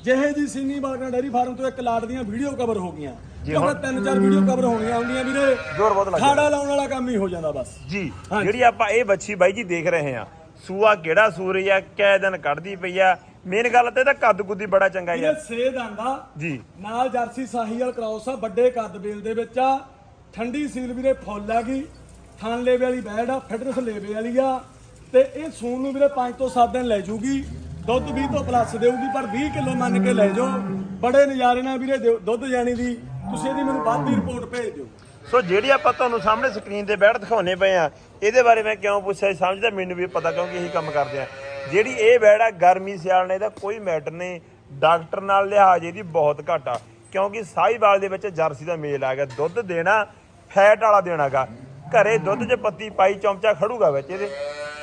ਜਿਹੇ ਜੀ ਸੀਨੀ ਬਾਗਨਾ ਡੈਰੀ ਫਾਰਮ ਤੋਂ ਇੱਕ ਲਾਟ ਦੀਆਂ ਵੀਡੀਓ ਕਵਰ ਹੋ ਗਈਆਂ। ਕਿਉਂਕਿ ਤਿੰਨ ਚਾਰ ਵੀਡੀਓ ਕਵਰ ਹੋਣੀਆਂ ਹੁੰਦੀਆਂ ਵੀਰੇ। ਜ਼ੋਰ ਬਹੁਤ ਲੱਗ ਖਾੜਾ ਲਾਉਣ ਵਾਲਾ ਕੰਮ ਹੀ ਹੋ ਜਾਂਦਾ ਬਸ। ਜੀ। ਜਿਹੜੀ ਆਪਾਂ ਇਹ ਬੱਚੀ ਬਾਈ ਜੀ ਦੇਖ ਰਹੇ ਆ ਸੂਆ ਕਿਹੜਾ ਸੂ ਰਹੀ ਆ ਕੈ ਦਿਨ ਕੱਢਦੀ ਪਈ ਆ। ਮੇਨ ਗੱਲ ਤੇ ਇਹਦਾ ਕੱਦ ਕੁੱਦੀ ਬੜਾ ਚੰਗਾ ਇਹ ਯਾਰ ਸੇਧ ਆਂਦਾ। ਜੀ। ਨਾਲ ਜਰਸੀ ਸਾਹੀਵਾਲ ਕ੍ਰਾਸ ਆ ਵੱਡੇ ਕੱਦ ਬੇਲ ਦੇ ਵਿੱਚ ਆ। ਠੰਡੀ ਸੀਲ ਵੀਰੇ ਫੁੱਲ ਆ ਗਈ। ਥਣ ਲੇਵੇ ਵਾਲੀ ਬੈਡ ਆ ਫਿਟਨੈਸ ਲੇਵੇ ਵਾਲੀ ਆ। ਤੇ ਇਹ ਸੂਣ ਨੂੰ ਵੀਰੇ 5 ਤੋਂ 7 ਦਿਨ ਲੈ ਜੂਗੀ। ਦੁੱਧ 20 ਤੋਂ ਪਲੱਸ ਦੇਊਗੀ, ਪਰ 20 ਕਿਲੋ ਮੰਨ ਕੇ ਲੈ ਜਾਓ। ਬੜੇ ਨਜ਼ਾਰੇ ਨਾਲ ਵੀਰੇ ਦਿਓ- ਦੁੱਧ ਜਾਣੀ ਦੀ। ਤੁਸੀਂ ਇਹਦੀ ਮੈਨੂੰ ਬਾਅਦ ਦੀ ਰਿਪੋਰਟ ਭੇਜ ਦਿਓ। ਸੋ ਜਿਹੜੀ ਆਪਾਂ ਤੁਹਾਨੂੰ ਸਾਹਮਣੇ ਸਕਰੀਨ ਤੇ ਬੈਠ ਦਿਖਾਉਣੇ ਪਏ ਆ, ਇਹਦੇ ਬਾਰੇ ਮੈਂ ਕਿਉਂ ਪੁੱਛਿਆ ਸਮਝਦਾ ਮੈਨੂੰ ਵੀ ਪਤਾ ਕਿਉਂਕਿ ਇਹੀ ਕੰਮ ਕਰਦੇ ਆ। ਜਿਹੜੀ ਇਹ ਬੈੜ ਆ, ਗਰਮੀ ਸਿਆਲ ਨੇ ਇਹਦਾ ਕੋਈ ਮੈਟਰ ਨਹੀਂ। ਡਾਕਟਰ ਨਾਲ ਲਿਹਾਜ਼ ਇਹਦੀ ਬਹੁਤ ਘੱਟ ਆ। ਕਿਉਂਕਿ ਸਾਹੀਵਾਲ ਦੇ ਵਿੱਚ ਜਰਸੀ ਦਾ ਮੇਲ ਆ ਗਿਆ। ਦੁੱਧ ਦੇਣਾ, ਫੈਟ ਵਾਲਾ ਦੇਣਾਗਾ ਘਰੇ ਦੁੱਧ 'ਚ ਪੱਤੀ ਪਾਈ, ਚਮਚਾ ਖੜੂਗਾ ਵਿੱਚ ਇਹਦੇ।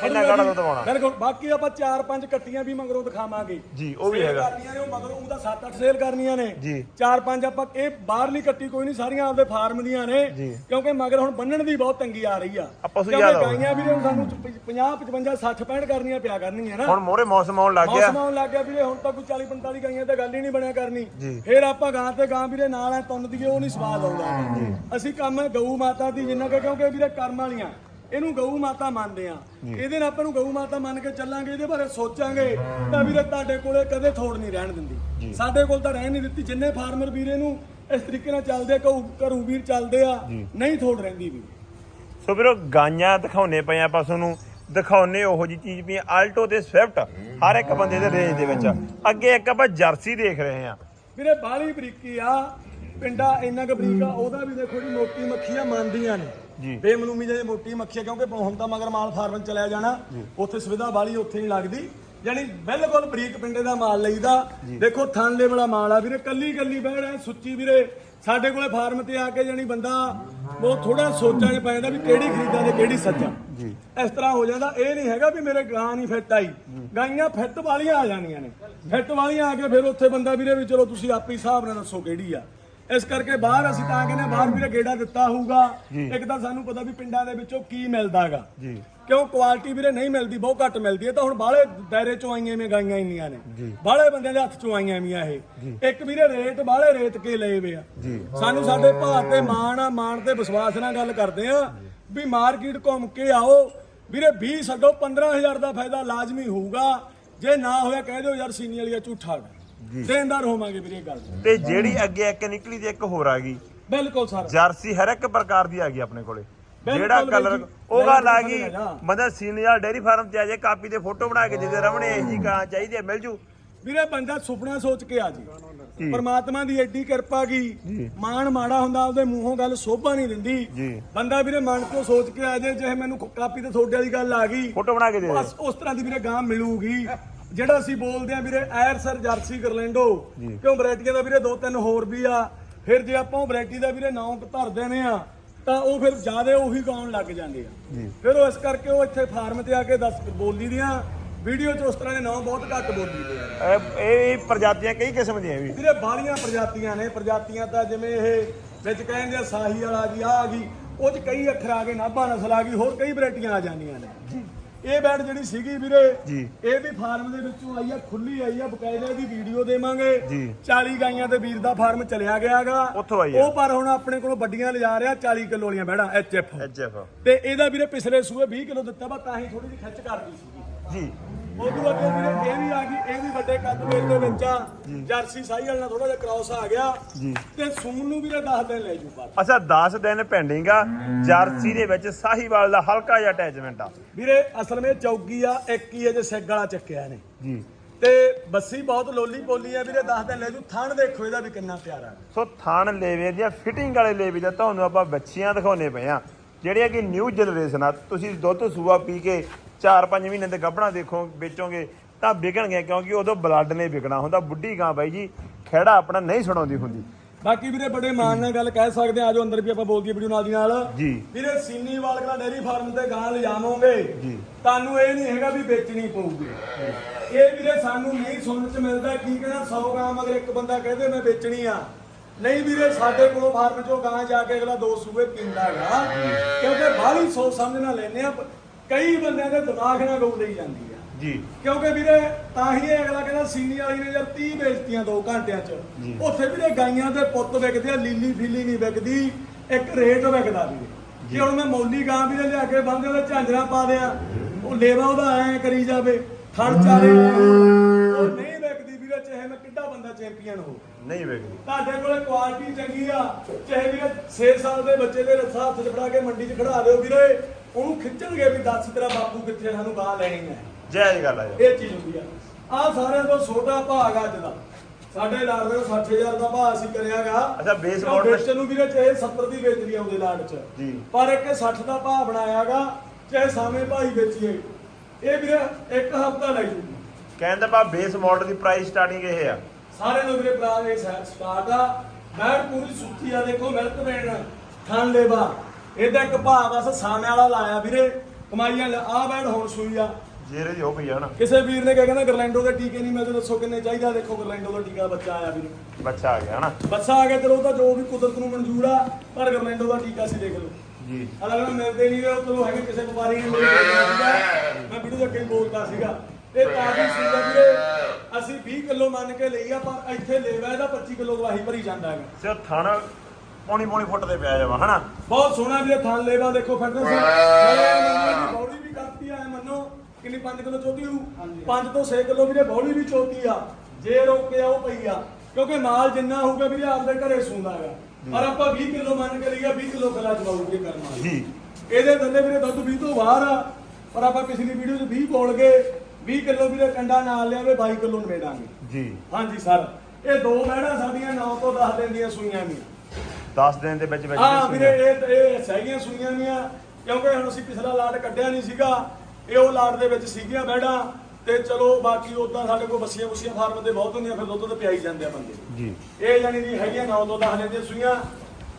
ਇੰਨਾ ਗਾੜਾ ਦੁੱਧ ਪਾਉਣਾ ਬਿਲਕੁਲ ਬਾਕੀ ਆਪਾਂ 4-5 ਕੱਟੀਆਂ ਵੀ ਮਗਰੋਂ ਦਿਖਾਵਾਂਗੇ। ਜੀ, ਉਹ ਵੀ Sale ਹੈਗਾ। ਕਰਨੀਆਂ ਨੇ ਉਹ ਮਗਰੋਂ ਉਹਦਾ 7-8 ਸੇਲ ਕਰਨੀਆਂ ਨੇ। ਜੀ। 4-5 ਆਪਾਂ ਇਹ ਬਾਹਰਲੀ ਕੱਟੀ ਕੋਈ ਨਹੀਂ ਸਾਰੀਆਂ ਆਪਦੇ ਫਾਰਮ ਦੀਆਂ ਨੇ। ਜੀ। ਕਿਉਂਕਿ ਮਗਰ ਹੁਣ ਬੰਨਣ ਦੀ ਬਹੁਤ ਤੰਗੀ ਆ ਰਹੀ ਆ। ਆਪਾਂ ਸੋ ਕਿਉਂਕਿ ਗਾਈਆਂ ਵੀਰੇ ਹੁਣ ਸਾਨੂੰ 50 55 60 65 ਕਰਨੀਆਂ ਪਿਆ ਕਰਨੀਆਂ ਨਾ। ਹੁਣ ਮੋਰੇ ਮੌਸਮ ਆਉਣ ਲੱਗ ਗਿਆ। ਮੌਸਮ ਆਉਣ ਲੱਗ ਗਿਆ ਵੀਰੇ ਹੁਣ ਤਾਂ ਕੋਈ 40 45 ਗਾਈਆਂ ਤੇ ਗੱਲ ਹੀ ਨਹੀਂ ਬਣਿਆ ਕਰਨੀ। ਜੀ। ਫਿਰ ਆਪਾਂ ਗਾਂ ਤੇ ਗਾਂ ਵੀਰੇ ਨਾਲ ਐ ਤੁੰਨ ਦੀਏ ਉਹ ਨਹੀਂ ਸਵਾਦ ਆਉਂਦਾ। ਅਸੀਂ ਕੰਮ ਹੈ ਗਊ ਮਾਤਾ ਦੀ ਜਿੰਨਾ ਕਿ ਕਿਉਂਕਿ ਵੀਰੇ ਕਰਮ ਵਾਲੀਆਂ। ਇਹਨੂੰ ਗਊ ਮਾਤਾ ਮੰਨਦੇ ਆ। ਇਹਦੇ ਨਾਲ ਆਪਾਂ ਨੂੰ ਗਊ ਮਾਤਾ ਮੰਨ ਕੇ ਚੱਲਾਂਗੇ ਇਹਦੇ ਬਾਰੇ ਸੋਚਾਂਗੇ। ਤਾਂ ਵੀਰੇ ਤੁਹਾਡੇ ਕੋਲੇ ਕਦੇ ਥੋੜ ਨਹੀਂ ਰਹਿਣ ਦਿੰਦੀ। ਸਾਡੇ ਕੋਲ ਤਾਂ ਰਹਿਣ ਨਹੀਂ ਦਿੱਤੀ। ਜਿੰਨੇ ਫਾਰਮਰ ਵੀਰੇ ਨੂੰ ਇਸ ਤਰੀਕੇ ਨਾਲ ਚੱਲਦੇ ਘਊ ਘਰੂ ਵੀਰ ਚੱਲਦੇ ਆ ਨਹੀਂ ਥੋੜ ਰਹਿੰਦੀ ਵੀ। ਸੋ ਵੀਰੋ ਗਾਈਆਂ ਦਿਖਾਉਣੇ ਪਏ ਆ ਆਪਾਂ ਤੁਹਾਨੂੰ। ਦਿਖਾਉਣੇ ਉਹੋ ਜੀ ਚੀਜ਼ ਵੀ ਆਲਟੋ ਤੇ ਸਵਿਫਟ ਹਰ ਇੱਕ ਬੰਦੇ ਦੇ ਰੇਂਜ ਦੇ ਵਿੱਚ ਅੱਗੇ ਇੱਕ ਆਪਾਂ ਜਰਸੀ ਦੇਖ ਰਹੇ ਆ। ਵੀਰੇ ਬਾਲੀ ਬਰੀਕੀ ਆ। ਪਿੰਡਾ ਇੰਨਾ ਕੁ ਬਰੀਕ ਆ ਉਹਦਾ ਵੀ ਦੇਖੋ ਜੀ ਮੋਟੀ ਮੱਖੀਆਂ ਮੰਨਦੀਆਂ ਨੇ। ਜੀ। ਬੇਮਲੂਮੀ ਜਿਹੀ ਮੋਟੀ ਮੱਖੀ ਆ ਕਿਉਂਕਿ ਹੁਣ ਤਾਂ ਮਗਰ ਮਾਲ ਫਾਰਮ ਚਲਿਆ ਜਾਣਾ ਉੱਥੇ ਸੁਵਿਧਾ ਬਾਲੀ ਉੱਥੇ ਨਹੀਂ ਲੱਗਦੀ। ਯਾਨੀ ਬਿਲਕੁਲ ਬਰੀਕ ਪਿੰਡੇ ਦਾ ਮਾਲ ਲਈਦਾ। ਦੇਖੋ ਥਾਂਲੇ ਵਾਲਾ ਮਾਲ ਆ ਵੀਰੇ ਕੱਲੀ ਕੱਲੀ ਬਹਿੜ ਐ ਸੁੱਚੀ ਵੀਰੇ। ਸਾਡੇ ਕੋਲੇ ਫਾਰਮ ਤੇ ਆ ਕੇ ਜਾਨੀ ਬੰਦਾ ਉਹ ਥੋੜਾ ਸੋਚਾਂ 'ਚ ਪੈ ਜਾਂਦਾ ਵੀ ਕਿਹੜੀ ਖਰੀਦਾਂ ਤੇ ਕਿਹੜੀ ਸੱਚਾ। ਜੀ। ਇਸ ਤਰ੍ਹਾਂ ਹੋ ਜਾਂਦਾ ਇਹ ਨਹੀਂ ਹੈਗਾ ਵੀ ਮੇਰੇ ਗਾਂ ਨਹੀਂ ਫਿੱਟ ਆਈ। ਗਾਈਆਂ ਫਿੱਟ ਵਾਲੀਆਂ ਆ ਜਾਣੀਆਂ ਨੇ। ਫਿੱਟ ਵਾਲੀਆਂ ਆ ਕੇ ਫਿਰ ਉੱਥੇ ਬੰਦਾ ਵੀਰੇ ਵੀ ਚਲੋ ਤੁਸੀਂ ਆਪੇ ਹਿਸਾਬ ਨਾਲ ਦੱਸੋ ਕਿਹੜੀ ਆ। ਇਸ ਕਰਕੇ ਬਾਹਰ ਅਸੀਂ ਤਾਂ ਕਹਿੰਦੇ ਬਾਹਰ ਵੀਰੇ ਗੇੜਾ ਦਿੱਤਾ ਹੋਊਗਾ। ਇੱਕ ਤਾਂ ਸਾਨੂੰ ਪਤਾ ਵੀ ਪਿੰਡਾਂ ਦੇ ਵਿੱਚੋਂ ਕੀ ਮਿਲਦਾਗਾ। ਜੀ। ਕਿਉਂ ਕੁਆਲਿਟੀ ਵੀਰੇ ਨਹੀਂ ਮਿਲਦੀ ਬਹੁਤ ਘੱਟ ਮਿਲਦੀ। ਹੈ ਤਾਂ ਹੁਣ ਬਾਹਲੇ ਦਾਇਰੇ ਚੋਂ ਆਈਆਂ ਐਵੇਂ ਗਾਈਆਂ ਇੰਨੀਆਂ ਨੇ। ਬਾਹਲੇ ਬੰਦਿਆਂ ਦੇ ਹੱਥ ਚੋਂ ਆਈਆਂ ਐਵੇਂ ਇਹ। ਇੱਕ ਵੀਰੇ ਰੇਟ ਬਾਹਲੇ ਰੇਤ ਕੇ ਲਏ ਵੇ ਆ। ਸਾਨੂੰ ਸਾਡੇ ਭਾਅ ਤੇ ਮਾਣ ਆ ਮਾਣ ਤੇ ਵਿਸ਼ਵਾਸ ਨਾਲ ਗੱਲ ਕਰਦੇ ਆ ਵੀ ਮਾਰਕੀਟ ਘੁੰਮ ਕੇ ਆਓ। ਵੀਰੇ 20 ਛੱਡੋ 15000 ਦਾ ਫਾਇਦਾ ਲਾਜ਼ਮੀ ਹੋਊਗਾ। ਜੇ ਨਾ ਹੋਇਆ ਕਹਿ ਦਿਓ ਯਾਰ ਸੀਨੀ ਵਾਲੀ ਆ ਝੂਠਾ। ਜੀ। ਦੇਣਦਾਰ ਹੋਵਾਂਗੇ ਵੀਰੇ ਇਹ ਗੱਲ ਦੀ। ਤੇ ਜਿਹੜੀ ਅੱਗੇ ਇੱਕ ਨਿਕਲੀ ਤੇ ਇੱਕ ਹੋਰ ਆ ਗਈ ਬਿਲਕੁਲ ਸਰ ਜਰਸੀ ਹਰ ਇੱਕ ਪ੍ਰਕਾਰ ਦੀ ਆ ਗਈ ਆਪਣੇ ਕੋਲੇ ਬਿਲਕੁਲ ਜਿਹੜਾ ਕਲਰ ਜੀ, ਉਹ ਗੱਲ ਆ ਬਿਲਕੁਲ ਗਈ। ਮਤਲਬ ਸੀਨੀਅਰ ਡੇਰੀ ਫਾਰਮ ਤੇ ਆ ਜੇ ਕਾਪੀ ਦੇ ਫੋਟੋ ਬਣਾ ਕੇ ਜਿਹਦੇ ਰਵਣੇ ਇਹੀ ਗਾਂ ਚਾਹੀਦੀ ਹੈ ਮਿਲ ਜੂ ਵੀਰੇ ਬੰਦਾ ਸੁਪਨਾ ਸੋਚ ਕੇ ਆ ਜੀ ਜੀ। ਪਰਮਾਤਮਾ ਦੀ ਐਡੀ ਕਿਰਪਾ ਜੀ। ਕੀ ਮਾਣ ਮਾੜਾ ਹੁੰਦਾ ਉਹਦੇ ਮੂੰਹੋਂ ਗੱਲ ਸੋਭਾ ਨਹੀਂ ਦਿੰਦੀ ਜੀ। ਬੰਦਾ ਵੀਰੇ ਮਨ ਤੋਂ ਸੋਚ ਕੇ ਆ ਜੇ ਚਾਹੇ ਮੈਨੂੰ ਕਾਪੀ ਤੇ ਤੁਹਾਡੇ ਵਾਲੀ ਗੱਲ ਆ ਗਈ ਫੋਟੋ ਬਣਾ ਕੇ ਦੇ ਦੇ ਬਸ ਉਸ ਤਰ੍ਹਾਂ ਦੀ ਵੀਰੇ ਗਾਂ ਮਿਲੂਗੀ ਜਿਹੜਾ ਅਸੀਂ ਬੋਲਦੇ ਆ ਵੀਰੇ ਐਰ ਸਰ ਜਰਸੀ ਗਰਲੈਂਡੋ। ਕਿਉਂ ਵੈਰਾਈਟੀਆਂ ਦਾ ਵੀਰੇ ਦੋ ਤਿੰਨ ਹੋਰ ਵੀ ਆ। ਫਿਰ ਜੇ ਆਪਾਂ ਉਹ ਵੈਰਾਈਟੀ ਦਾ ਵੀਰੇ ਨਾਮ ਧਰ ਦੇਣੇ ਆ ਤਾਂ ਉਹ ਫਿਰ ਜਿਆਦੇ ਉਹੀ ਗਾਉਣ ਲੱਗ ਜਾਂਦੇ ਆ। ਫਿਰ ਉਹ ਇਸ ਕਰਕੇ ਉਹ ਇੱਥੇ ਫਾਰਮ ਤੇ ਆ ਕੇ ਦੱਸ ਬੋਲੀ ਦੀਆਂ। ਵੀਡੀਓ 'ਚ ਉਸ ਤਰ੍ਹਾਂ ਦੇ ਨਾਮ ਬਹੁਤ ਘੱਟ ਬੋਲੀ ਦੇ ਆ। ਇਹ- ਪ੍ਰਜਾਤੀਆਂ ਕਈ ਕਿਸਮ ਦੀਆਂ ਵੀ। ਵੀਰੇ ਬਾਹਲੀਆਂ ਪ੍ਰਜਾਤੀਆਂ ਨੇ। ਪ੍ਰਜਾਤੀਆਂ ਤਾਂ ਜਿਵੇਂ ਇਹ ਵਿੱਚ ਕਹਿੰਦੇ ਆ ਸਾਹੀ ਵਾਲਾ ਜੀ ਆ ਗਈ। ਉਹ 'ਚ ਕਈ ਅੱਖਰ ਆ ਗਏ ਨਾਭਾ ਨਸਲ ਆ ਗਈ ਹੋਰ ਕਈ ਵੈਰਾਈਟੀਆਂ ਆ ਜਾਂਦੀਆਂ ਨੇ। ਇਹ ਬੈਡ ਜਿਹੜੀ ਸੀਗੀ ਵੀਰੇ। ਇਹ ਵੀ ਫਾਰਮ ਦੇ ਵਿੱਚੋਂ ਆਈ ਆ ਖੁੱਲੀ ਆਈ ਆ ਬਕਾਇਦਾ ਦੀ ਵੀਡੀਓ ਦੇਵਾਂਗੇ ਜੀ। 40 ਗਾਈਆਂ ਤੇ ਵੀਰ ਦਾ ਫਾਰਮ ਚਲਿਆ ਗਿਆਗਾ ਉੱਥੋਂ ਆਈ ਆ। ਉਹ ਪਰ ਹੁਣ ਆਪਣੇ ਕੋਲੋਂ ਵੱਡੀਆਂ ਲਿਜਾ ਰਿਹਾ 40 ਕਿਲੋ ਵਾਲੀਆਂ ਬੈੜਾਂ ਐਚਐਫ ਐਚਐਫ ਤੇ ਇਹਦਾ ਵੀਰੇ ਪਿਛਲੇ ਸੂਏ 20 ਕਿਲੋ ਦਿੱਤਾ ਵਾ ਤਾਂ ਹੀ ਥੋੜੀ ਜਿਹੀ ਖਿੱਚ ਕਰਦੀ ਸੀਗੀ ਜੀ ਉਦੋਂ ਅੱਗੇ ਵੀਰੇ ਇਹ ਵੀ ਆ ਗਈ ਇਹ ਵੀ ਵੱਡੇ ਕੱਦ ਵੇਲ ਦੇ ਵਿੱਚ ਆ। ਜਰਸੀ ਸਾਈ ਵਾਲਾ ਨਾਲ ਥੋੜਾ ਜਿਹਾ ਕ੍ਰਾਸ ਆ ਗਿਆ। ਤੇ ਸੂਨ ਨੂੰ ਵੀਰੇ 10 ਦਿਨ ਲੈ ਜੂ ਪਰ ਅੱਛਾ 10 ਦਿਨ ਪੈਂਡਿੰਗ ਆ। ਜਰਸੀ ਦੇ ਵਿੱਚ ਸਾਹੀਵਾਲ ਦਾ ਹਲਕਾ ਜਿਹਾ ਅਟੈਚਮੈਂਟ ਆ। ਵੀਰੇ ਅਸਲ ਵਿੱਚ ਚੌਗੀ ਆ ਇੱਕ ਹੀ ਅਜੇ ਸਿੱਗ ਵਾਲਾ ਚੱਕਿਆ ਨੇ ਜੀ। ਤੇ ਬੱਸੀ ਬਹੁਤ ਲੋਲੀ ਪੋਲੀ ਆ ਵੀਰੇ 10 ਦਿਨ ਲੈ ਜੂ। ਥਣ ਦੇਖੋ ਇਹਦਾ ਵੀ ਕਿੰਨਾ ਪਿਆਰਾ ਸੋ ਥਾਣ ਲੇਵੇ ਦੀਆਂ ਫਿਟਿੰਗ ਵਾਲੇ ਲੇਵੇ ਦਾ ਤੁਹਾਨੂੰ ਆਪਾਂ ਬੱਚੀਆਂ ਦਿਖਾਉਨੇ ਪਏ ਆ। ਜਿਹੜੇ ਕਿ ਨਿਊ ਜਨਰੇਸ਼ਨ ਆ ਤੁਸੀਂ ਦੁੱਧ ਸੂਆ ਪੀ ਕੇ 4-5 ਮਹੀਨੇ ਦੇ ਗੱਭਣਾ ਦੇਖੋ ਵੇਚੋਗੇ ਤਾਂ ਵਿਕਣਗੇ ਕਿਉਂਕਿ ਉਦੋਂ ਬਲੱਡ ਨੇ ਵਿਕਣਾ ਹੁੰਦਾ ਬੁੱਢੀ ਗਾਂ ਬਾਈ ਜੀ ਖੇੜਾ ਆਪਣਾ ਨਹੀਂ ਸੁਣਾਉਂਦੀ ਹੁੰਦੀ। ਬਾਕੀ ਵੀਰੇ ਬੜੇ ਮਾਣ ਨਾਲ ਗੱਲ ਕਹਿ ਸਕਦੇ ਆ ਆਜੋ ਅੰਦਰ ਵੀ ਆਪਾਂ ਬੋਲ ਦਈਏ ਵੀਡੀਓ ਨਾਲ ਦੀ ਨਾਲ। ਜੀ। ਵੀਰੇ ਸੀਨੀ ਵਾਲਕਲਾ ਡੇਰੀ ਫਾਰਮ ਤੇ ਗਾਂ ਲਿਜਾਵੋਗੇ। ਜੀ। ਤੁਹਾਨੂੰ ਇਹ ਨਹੀਂ ਹੈਗਾ ਵੀ ਵੇਚਣੀ ਪਊਗੀ। ਇਹ ਵੀਰੇ ਸਾਨੂੰ ਨਹੀਂ ਸੁਣਨ ਚ ਮਿਲਦਾ ਕੀ ਕਹਿੰਦਾ 100 ਗਾਂ ਮਗਰ ਇੱਕ ਬੰਦਾ ਕਹਦੇ ਮੈਂ ਵੇਚਣੀ ਆ। ਨਹੀਂ ਵੀਰੇ ਸਾਡੇ ਕੋਲੋਂ ਫਾਰਮ ਚੋਂ ਗਾਂ ਜਾ ਕੇ ਅਗਲਾ ਦੋ ਸੂਬੇ ਪੀਂਦਾ ਹੈਗਾ। ਕਿਉਂਕਿ ਬਾਹਲੀ ਸੋਚ ਸਮਝ ਨਾਲ ਲੈਨੇ ਆ ਕਈ ਬੰਦਿਆਂ ਦੇ ਦਿਮਾਗ ਨਾਲ ਗਊ ਲਈ ਜਾਂਦੀ ਆ। ਜੀ। ਕਿਉਂਕਿ ਵੀਰੇ ਤਾਂ ਹੀ ਇਹ ਅਗਲਾ ਕਹਿੰਦਾ ਸੀਨੀ ਵਾਲੀ ਨੇ ਯਾਰ 30 ਵੇਚਤੀਆਂ 2 ਘੰਟਿਆਂ ਚ। ਉੱਥੇ ਵੀਰੇ ਗਾਈਆਂ ਦੇ ਪੁੱਤ ਵਿਕਦੇ ਆ ਲੀਲੀ ਫੀਲੀ ਨਹੀਂ ਵਿਕਦੀ ਇੱਕ ਰੇਟ ਵਿਕਦਾ ਵੀਰੇ। ਜੇ। ਹੁਣ ਮੈਂ ਮੌਲੀ ਗਾਂ ਵੀਰੇ ਲਿਆ ਕੇ ਬੰਦੇ ਉਹਦੇ ਝਾਂਜਰਾਂ ਪਾ ਦਿਆਂ ਉਹ ਲੇਵਾ ਉਹਦਾ ਐ ਕਰੀ ਜਾਵੇ ਖੜ ਚਾਰੇ ਉਹ ਨਹੀਂ ਵਿਕਦੀ ਵੀਰੇ ਚਾਹੇ ਮੈਂ ਕਿੱਡਾ ਬੰਦਾ ਚੈਂਪੀਅਨ ਹੋ ਨਹੀਂ ਵਿਕਦੀ। ਤੁਹਾਡੇ ਕੋਲੇ ਕੁਆਲਿਟੀ ਚੰਗੀ ਆ ਚਾਹੇ ਵੀਰੇ 6 ਸਾਲ ਦੇ ਬੱਚੇ ਦੇ ਰੱਸਾ ਹੱਥ 'ਚ ਫੜਾ ਕੇ ਮੰਡੀ 'ਚ ਖੜਾ ਦਿਓ ਵੀਰੇ ਉਹਨੂੰ ਖਿੱਚਣਗੇ ਵੀ ਦੱਸ ਤੇਰਾ ਬਾਪੂ ਕਿੱਥੇ ਆ, ਸਾਨੂੰ ਗਾਂ ਲੈਣੀ ਹੈ ਜਾਇਜ਼ ਗੱਲ ਆ ਇਹ ਚੀਜ਼ ਹੁੰਦੀ ਆ। ਆ ਸਾਰਿਆਂ ਤੋਂ ਛੋਟਾ ਭਾਗ ਆ ਅੱਜ ਦਾ। ਸਾਡੇ ਲਾੜ ਦੇ 60000 ਦਾ ਭਾਅ ਅਸੀਂ ਕਰਿਆਗਾ ਅੱਛਾ, base model- ਵੇਚਣ ਨੂੰ ਵੀਰੇ ਚਾਹੇ 70 ਦੀ ਵੇਚ ਲਈ ਆਉਂਦੇ ਲਾੜ ਚ। ਜੀ। ਪਰ ਇੱਕ 60 ਦਾ ਭਾਅ ਬਣਾਇਆਗਾ ਚਾਹੇ ਸਾਵੇਂ ਭਾਈ ਵੇਚੀਏ। ਇਹ ਵੀਰੇ ਇੱਕ ਹਫਤਾ ਲੈ ਜੂਗੀ। ਕਹਿੰਦਾ ਬਾ ਬੇਸ ਮਾਡਲ ਦੀ ਪ੍ਰਾਈਸ ਸਟਾਰਟਿੰਗ ਇਹ ਆ। ਸਾਰੇ ਨੂੰ ਵੀਰੇ ਇਹ ਸਟਾਰਟ ਆ। ਮੈਂ ਪੂਰੀ ਸੁੱਤੀ ਆ ਦੇਖੋ ਮਿਲਕ ਵੇਣ ਖਾਣ ਦੇ ਬਾ ਇਹਦਾ ਇੱਕ ਭਾਅ ਬਸ ਸਾਵੇਂ ਵਾਲਾ ਲਾਇਆ ਵੀਰੇ ਕਮਾਈਆਂ ਆ ਬੈਡ ਹੁਣ ਸੂਈ ਆ। ਜੇਰੇ ਹੋ ਪਈ ਆ ਨਾ। ਕਿਸੇ ਵੀਰ ਨੇ ਕਿਹਾ ਕਹਿੰਦਾ ਗਰਲੈਂਡੋ ਦੇ ਟੀਕੇ ਨਹੀਂ ਮਿਲਦੇ ਦੱਸੋ ਕਿੰਨੇ ਚਾਹੀਦਾ ਦੇਖੋ ਗਰਲੈਂਡੋ ਦਾ ਟੀਕਾ ਬੱਚਾ ਆਇਆ ਵੀਰ। ਬੱਚਾ ਆ ਗਿਆ ਹਨਾ ਬੱਚਾ ਆ ਗਿਆ ਚਲੋ ਉਹ ਤਾਂ ਜੋ ਵੀ ਕੁਦਰਤ ਨੂੰ ਮਨਜ਼ੂਰ ਆ ਪਰ ਗਰਲੈਂਡੋ ਦਾ ਟੀਕਾ ਸੀ ਦੇਖ ਲਓ। ਜੀ। ਅਲੱਗ ਮਿਲਦੇ ਨਹੀਂ ਉਹ ਚਲੋ ਹੈਗੇ ਕਿਸੇ ਵਪਾਰੀ ਨੇ ਮੇਰੇ ਮੈਂ ਵੀਡੀਓ ਦੇ ਅੱਗੇ ਹੀ ਬੋਲਦਾ ਸੀਗਾ। ਇਹ ਤਾਜ਼ੀ ਸੀਗਾ ਵੀਰੇ। ਅਸੀਂ 20 ਕਿਲੋ ਮੰਨ ਕੇ ਲਈ ਆ ਪਰ ਇੱਥੇ ਲੈਵਾ ਇਹਦਾ 25 ਕਿਲੋ ਗਵਾਹੀ ਭਰੀ ਜਾਂਦਾ ਹੈਗਾ। ਸਿਰ ਥਾਣਾ ਪੌਣੀ ਪੌਣੀ ਫੁੱਟ ਤੇ ਪਿਆ ਜਾਵਾ ਹਨਾ? ਬਹੁਤ ਸੋਹਣਾ ਵੀਰੇ ਥਾਂ ਲੈਵਾ ਦੇਖੋ ਫਿਟਨੈਸ ਬੌਡੀ ਵੀ ਕਰਤੀ ਆ ਮੰਨੋ। ਕਿੰਨੀ 5 ਕਿਲੋ ਚੋਤੀ ਹੂ 5 ਤੋਂ 6 ਕਿਲੋ ਵੀਰੇ ਬੌਡੀ ਵੀ ਚੋਤੀ ਆ। ਜੇ ਰੋਕਿਆ ਉਹ ਪਈ ਆ। ਕਿਉਂਕਿ ਮਾਲ ਜਿੰਨਾ ਹੋਊਗਾ ਵੀਰੇ ਆਪਦੇ ਘਰੇ ਸੂੰਦਾ ਹੈਗਾ। ਪਰ ਆਪਾਂ 20 ਕਿਲੋ ਮੰਨ ਕੇ ਲਈਆ 20 ਕਿਲੋ ਖਲਾ ਚਵਾਉਗੇ ਕਰਨਾ ਜੀ। ਇਹਦੇ ਥੱਲੇ ਵੀਰੇ ਦੁੱਧ 20 ਤੋਂ ਬਾਹਰ ਆ। ਪਰ ਆਪਾਂ ਪਿਛਲੀ ਵੀਡੀਓ 'ਚ 20 ਬੋਲ ਗਏ। 20 ਕਿਲੋ ਵੀਰੇ ਕੰਡਾ ਨਾਲ ਲਿਆਵੇ 22 ਕਿਲੋ ਨਵੇੜਾਂਗੇ ਜੀ। ਹਾਂਜੀ ਸਰ। ਇਹ ਦੋ ਬੈੜਾਂ ਸਾਡੀਆਂ 9 ਤੋਂ 10 ਦਿਨ ਦੀਆਂ ਸੂਈਆਂ ਵੀ 10 ਦਿਨ ਦੇ ਵਿੱਚ ਵਿੱਚ ਹਾਂ ਵੀਰੇ ਇਹ ਇਹ ਸਹੀਆਂ ਸੂਈਆਂ ਨਹੀਂ ਕਿਉਂਕਿ ਹੁਣ ਅਸੀਂ ਪਿਛਲਾ ਲਾਟ ਕੱਢਿਆ ਨਹੀਂ ਸੀਗਾ ਇਹ ਉਹ ਲਾਟ ਦੇ ਵਿੱਚ ਸੀਗੀਆਂ ਬੈੜਾਂ ਤੇ ਚਲੋ ਬਾਕੀ ਉਦਾਂ ਸਾਡੇ ਕੋਲ ਬੱਸੀਆਂ ਬੁੱਸੀਆਂ ਫਾਰਮ ਤੇ ਬਹੁਤ ਹੁੰਦੀਆਂ ਫਿਰ ਦੁੱਧ ਤੇ ਪਿਆਈ ਜਾਂਦੇ ਆ ਬੰਦੇ। ਜੀ। ਇਹ ਜਾਨੀ ਦੀ ਹੈਗੀਆਂ 9 ਤੋਂ 10 ਦਿਨ ਦੀਆਂ ਸੂਈਆਂ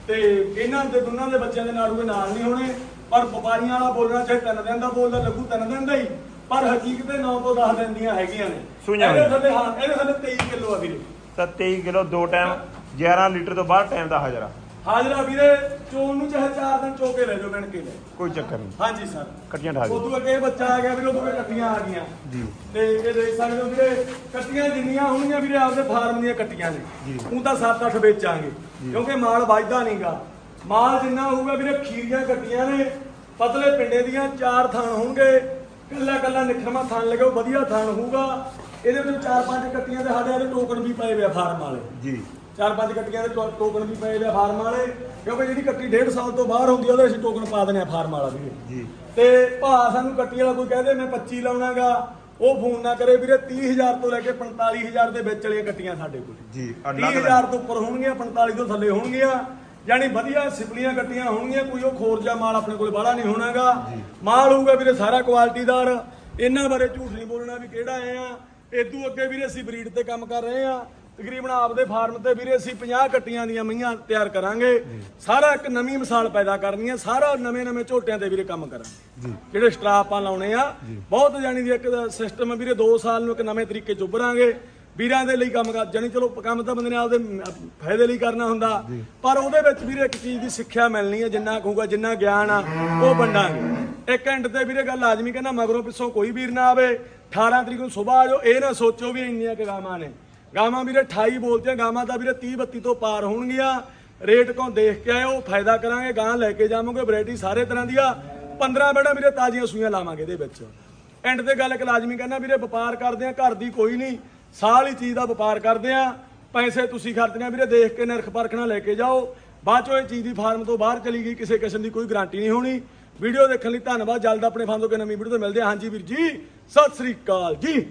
ਤੇ ਇਹਨਾਂ ਦੇ ਦੋਨਾਂ ਦੇ ਬੱਚਿਆਂ ਦੇ ਨਾੜੂਏ ਨਾਲ ਨਹੀਂ ਹੋਣੇ ਪਰ ਵਪਾਰੀਆਂ ਵਾਲਾ ਬੋਲਣਾ ਚਾਹੇ ਤਿੰਨ ਦਿਨ ਦਾ ਬੋਲਦਾ ਲੱਗੂ ਤਿੰਨ ਦਿਨ ਦਾ ਹੀ ਪਰ ਹਕੀਕਤ 9 ਤੋਂ 10 ਦਿਨ ਦੀਆਂ ਹੈਗੀਆਂ ਨੇ। ਸੂਈਆਂ ਇਹਦੇ। ਥੱਲੇ ਹਾਂ ਇਹਦੇ ਥੱਲੇ 23 ਕਿਲੋ ਆ ਵੀਰੇ। ਤਾਂ 23 ਕਿਲੋ ਦੋ ਟਾਈਮ 11 ਲੀਟਰ ਤੋਂ ਬਾਅਦ ਟਾਈਮ ਦਾ ਹਾਜ਼ਰਾ। ਹਾਜ਼ਰਾ ਵੀਰੇ ਚੋਣ ਨੂੰ ਚਾਹੇ 4 ਦਿਨ ਚੋਕੇ ਲੈ ਜਾਓ ਬਣ ਕੇ ਲੈ ਕੋਈ ਚੱਕਰ ਨਹੀਂ। ਹਾਂਜੀ ਸਰ। ਕੱਟੀਆਂ ਠਾ ਦਿਓ। ਉਦੋਂ ਅੱਗੇ ਬੱਚਾ ਆ ਗਿਆ ਵੀਰੇ ਉਦੋਂ ਇਹ ਕੱਟੀਆਂ ਆ ਗਈਆਂ। ਜੀ। ਤੇ ਇਹ ਦੇਖ ਸਕਦੇ ਹੋ ਵੀਰੇ ਕੱਟੀਆਂ ਜਿੰਨੀਆਂ ਹੋਣਗੀਆਂ ਵੀਰੇ ਆਪਦੇ ਫਾਰਮ ਦੀਆਂ ਕੱਟੀਆਂ ਨੇ। ਜੀ। ਉਹ ਤਾਂ 7-8 ਵੇਚਾਂਗੇ। ਕਿਉਂਕਿ ਮਾਲ ਵੱਜਦਾ ਨਹੀਂਗਾ। ਮਾਲ ਜਿੰਨਾ ਹੋਊਗਾ ਵੀਰੇ ਖੀਰੀਆਂ ਕੱਟੀਆਂ ਨੇ। ਪਤਲੇ ਪਿੰਡੇ ਦੀਆਂ ਚਾਰ ਥਾਨ ਹੋਣਗੇ। ਕੱਲਾ ਕੱਲਾ ਨਿਖਰਮਾ ਥਾਨ ਲੱਗੋ ਵਧੀਆ ਥਾਨ ਹੋਊਗਾ। ਇਹਦੇ ਵਿੱਚ ਚਾਰ ਪੰਜ ਕੱਟੀਆਂ ਦੇ ਸਾਡੇ ਵਾਲੇ ਟੋਕਨ ਵੀ ਪਏ ਹੋਏ ਆ ਫਾਰਮ ਵਾਲੇ। ਜੀ। ਚਾਰ ਪੰਜ ਕੱਟੀਆਂ ਦੇ ਟੋਕਨ ਵੀ ਪਏ ਆ ਫਾਰਮ ਵਾਲੇ ਕਿਉਂਕਿ ਜਿਹੜੀ ਕੱਟੀ 1.5 ਸਾਲ ਤੋਂ ਬਾਹਰ ਹੁੰਦੀ ਆ ਉਹਦੇ ਅਸੀਂ ਟੋਕਨ ਪਾ ਦਿੰਦੇ ਆ ਫਾਰਮ ਵਾਲਾ ਵੀ। ਜੀ। ਤੇ ਭਾ ਸਾਨੂੰ ਕੱਟੀ ਵਾਲਾ ਕੋਈ ਕਹਦੇ ਮੈਂ 25 ਲਾਉਣਾਗਾ। ਉਹ ਫੋਨ ਨਾ ਕਰੇ ਵੀਰੇ 30000 ਤੋਂ ਲੈ ਕੇ 45000 ਦੇ ਵਿੱਚ ਵਾਲੀਆਂ ਕੱਟੀਆਂ ਸਾਡੇ ਕੋਲ। ਜੀ ਅਲੱਗ 30000 ਤੋਂ ਉੱਪਰ ਹੋਣਗੀਆਂ 45 ਤੋਂ ਥੱਲੇ ਹੋਣਗੀਆਂ। ਯਾਨੀ ਵਧੀਆ ਸਿਪਲੀਆਂ ਕੱਟੀਆਂ ਹੋਣਗੀਆਂ ਕੋਈ ਉਹ ਖੋਰਜਾ ਮਾਲ ਆਪਣੇ ਕੋਲ ਬਾਹਲਾ ਨਹੀਂ ਹੋਣਾਗਾ। ਮਾਲ ਹੋਊਗਾ ਵੀਰੇ ਸਾਰਾ ਕੁਆਲਿਟੀਦਾਰ ਇਹਨਾਂ ਬਾਰੇ ਝੂਠ ਨਹੀਂ ਬੋਲਣਾ ਵੀ ਕਿਹੜਾ ਆਏ ਆ। ਇਦੋਂ ਅੱਗੇ ਵੀਰੇ ਅਸੀਂ ਬਰੀਡ ਤੇ ਕੰਮ ਕਰ ਰਹੇ ਆ। ਤਕਰੀਬਨ ਆਪਦੇ ਫਾਰਮ ਤੇ ਵੀਰੇ ਅਸੀਂ 50 ਕੱਟੀਆਂ ਦੀਆਂ ਮਈਆਂ ਤਿਆਰ ਕਰਾਂਗੇ। ਸਾਰਾ ਇੱਕ ਨਵੀਂ ਮਿਸਾਲ ਪੈਦਾ ਕਰਨੀ ਹੈ। ਸਾਰਾ ਨਵੇਂ ਨਵੇਂ ਝੋਟਿਆਂ ਤੇ ਵੀਰੇ ਕੰਮ ਕਰਾਂਗੇ। ਜਿਹੜੇ ਸਟਰਾਪ ਆਪਾਂ ਲਾਉਣੇ ਆ ਬਹੁਤ ਜਾਣੀ ਦੀ ਇੱਕ ਸਿਸਟਮ ਵੀਰੇ 2 ਸਾਲ ਨੂੰ ਇੱਕ ਨਵੇਂ ਤਰੀਕੇ ਚ ਉੱਭਰਾਂਗੇ ਵੀਰਾਂ ਦੇ ਲਈ ਕੰਮ ਕਰ ਜਾਣੀ ਚਲੋ ਕੰਮ ਤਾਂ ਬੰਦੇ ਨੇ ਆਪਦੇ ਫਾਇਦੇ ਲਈ ਕਰਨਾ ਹੁੰਦਾ। ਪਰ ਉਹਦੇ ਵਿੱਚ ਵੀਰੇ ਇੱਕ ਚੀਜ਼ ਦੀ ਸਿੱਖਿਆ ਮਿਲਣੀ ਹੈ ਜਿੰਨਾ ਕਹੂਗਾ ਜਿੰਨਾ ਗਿਆਨ ਆ ਉਹ ਵੰਡਾਂਗੇ। ਇੱਕ ਐਂਡ ਤੇ ਵੀਰੇ ਗੱਲ ਲਾਜ਼ਮੀ ਕਹਿੰਦਾ ਮਗਰੋਂ ਪਿੱਛੋਂ ਕੋਈ ਵੀਰ ਨਾ ਆਵੇ 18 ਤਰੀਕ ਨੂੰ ਸਵੇਰ ਆ ਜਾਓ ਇਹ ਨਾ ਸੋਚੋ ਵੀ ਇੰਨੀਆਂ ਕੁ ਗਾਵਾਂ ਨੇ। ਗਾਵਾਂ ਵੀਰੇ 28 ਬੋਲਦੇ ਗਾਵਾਂ ਦਾ ਵੀਰੇ 30 32 ਤੋਂ ਪਾਰ ਹੋਣਗੀਆਂ। ਰੇਟ ਕੋ ਦੇਖ ਕੇ ਆਇਓ, ਫਾਇਦਾ ਕਰਾਂਗੇ, ਗਾਂ ਲੈ ਕੇ ਜਾਵਾਂਗੇ ਵੈਰਾਈਟੀ ਸਾਰੇ ਤਰ੍ਹਾਂ ਦੀ ਆ 15 ਬੜਾ ਵੀਰੇ ਤਾਜ਼ੀਆਂ ਸੂਈਆਂ ਲਾਵਾਂਗੇ ਇਹਦੇ ਵਿੱਚ। ਐਂਡ ਤੇ ਗੱਲ ਇੱਕ ਲਾਜ਼ਮੀ ਕਹਿੰਦਾ ਵੀਰੇ, ਵਪਾਰ ਕਰਦੇ ਆ ਘਰ ਦੀ ਕੋਈ ਨਹੀਂ, ਸਾਲ ਚੀਜ਼ ਦਾ ਵਪਾਰ ਕਰਦੇ ਆ ਪੈਸੇ ਤੁਸੀਂ ਖਰਚਣੇ ਵੀਰੇ, ਦੇਖ ਕੇ ਨਿਰਖ ਪਰਖਣਾ ਲੈ ਕੇ ਜਾਓ। ਬਾਅਦ ਚੋਂ ਇਹ ਚੀਜ਼ ਦੀ ਫਾਰਮ ਤੋਂ ਬਾਹਰ ਚਲੀ ਗਈ, ਕਿਸੇ ਕਿਸਮ ਦੀ ਕੋਈ ਗਾਰੰਟੀ ਨਹੀਂ ਹੋਣੀ। ਵੀਡੀਓ ਦੇਖਣ ਲਈ ਧੰਨਵਾਦ, ਜਲਦ ਆਪਣੇ ਫਾਰਮ ਤੋਂ ਕੋਈ ਨਵੀਂ ਵੀਡੀਓ ਤੇ ਮਿਲਦੇ ਹਾਂ। ਹਾਂਜੀ ਵੀਰ ਜੀ, ਸਤਿ ਸ੍ਰੀ ਅਕਾਲ ਜੀ।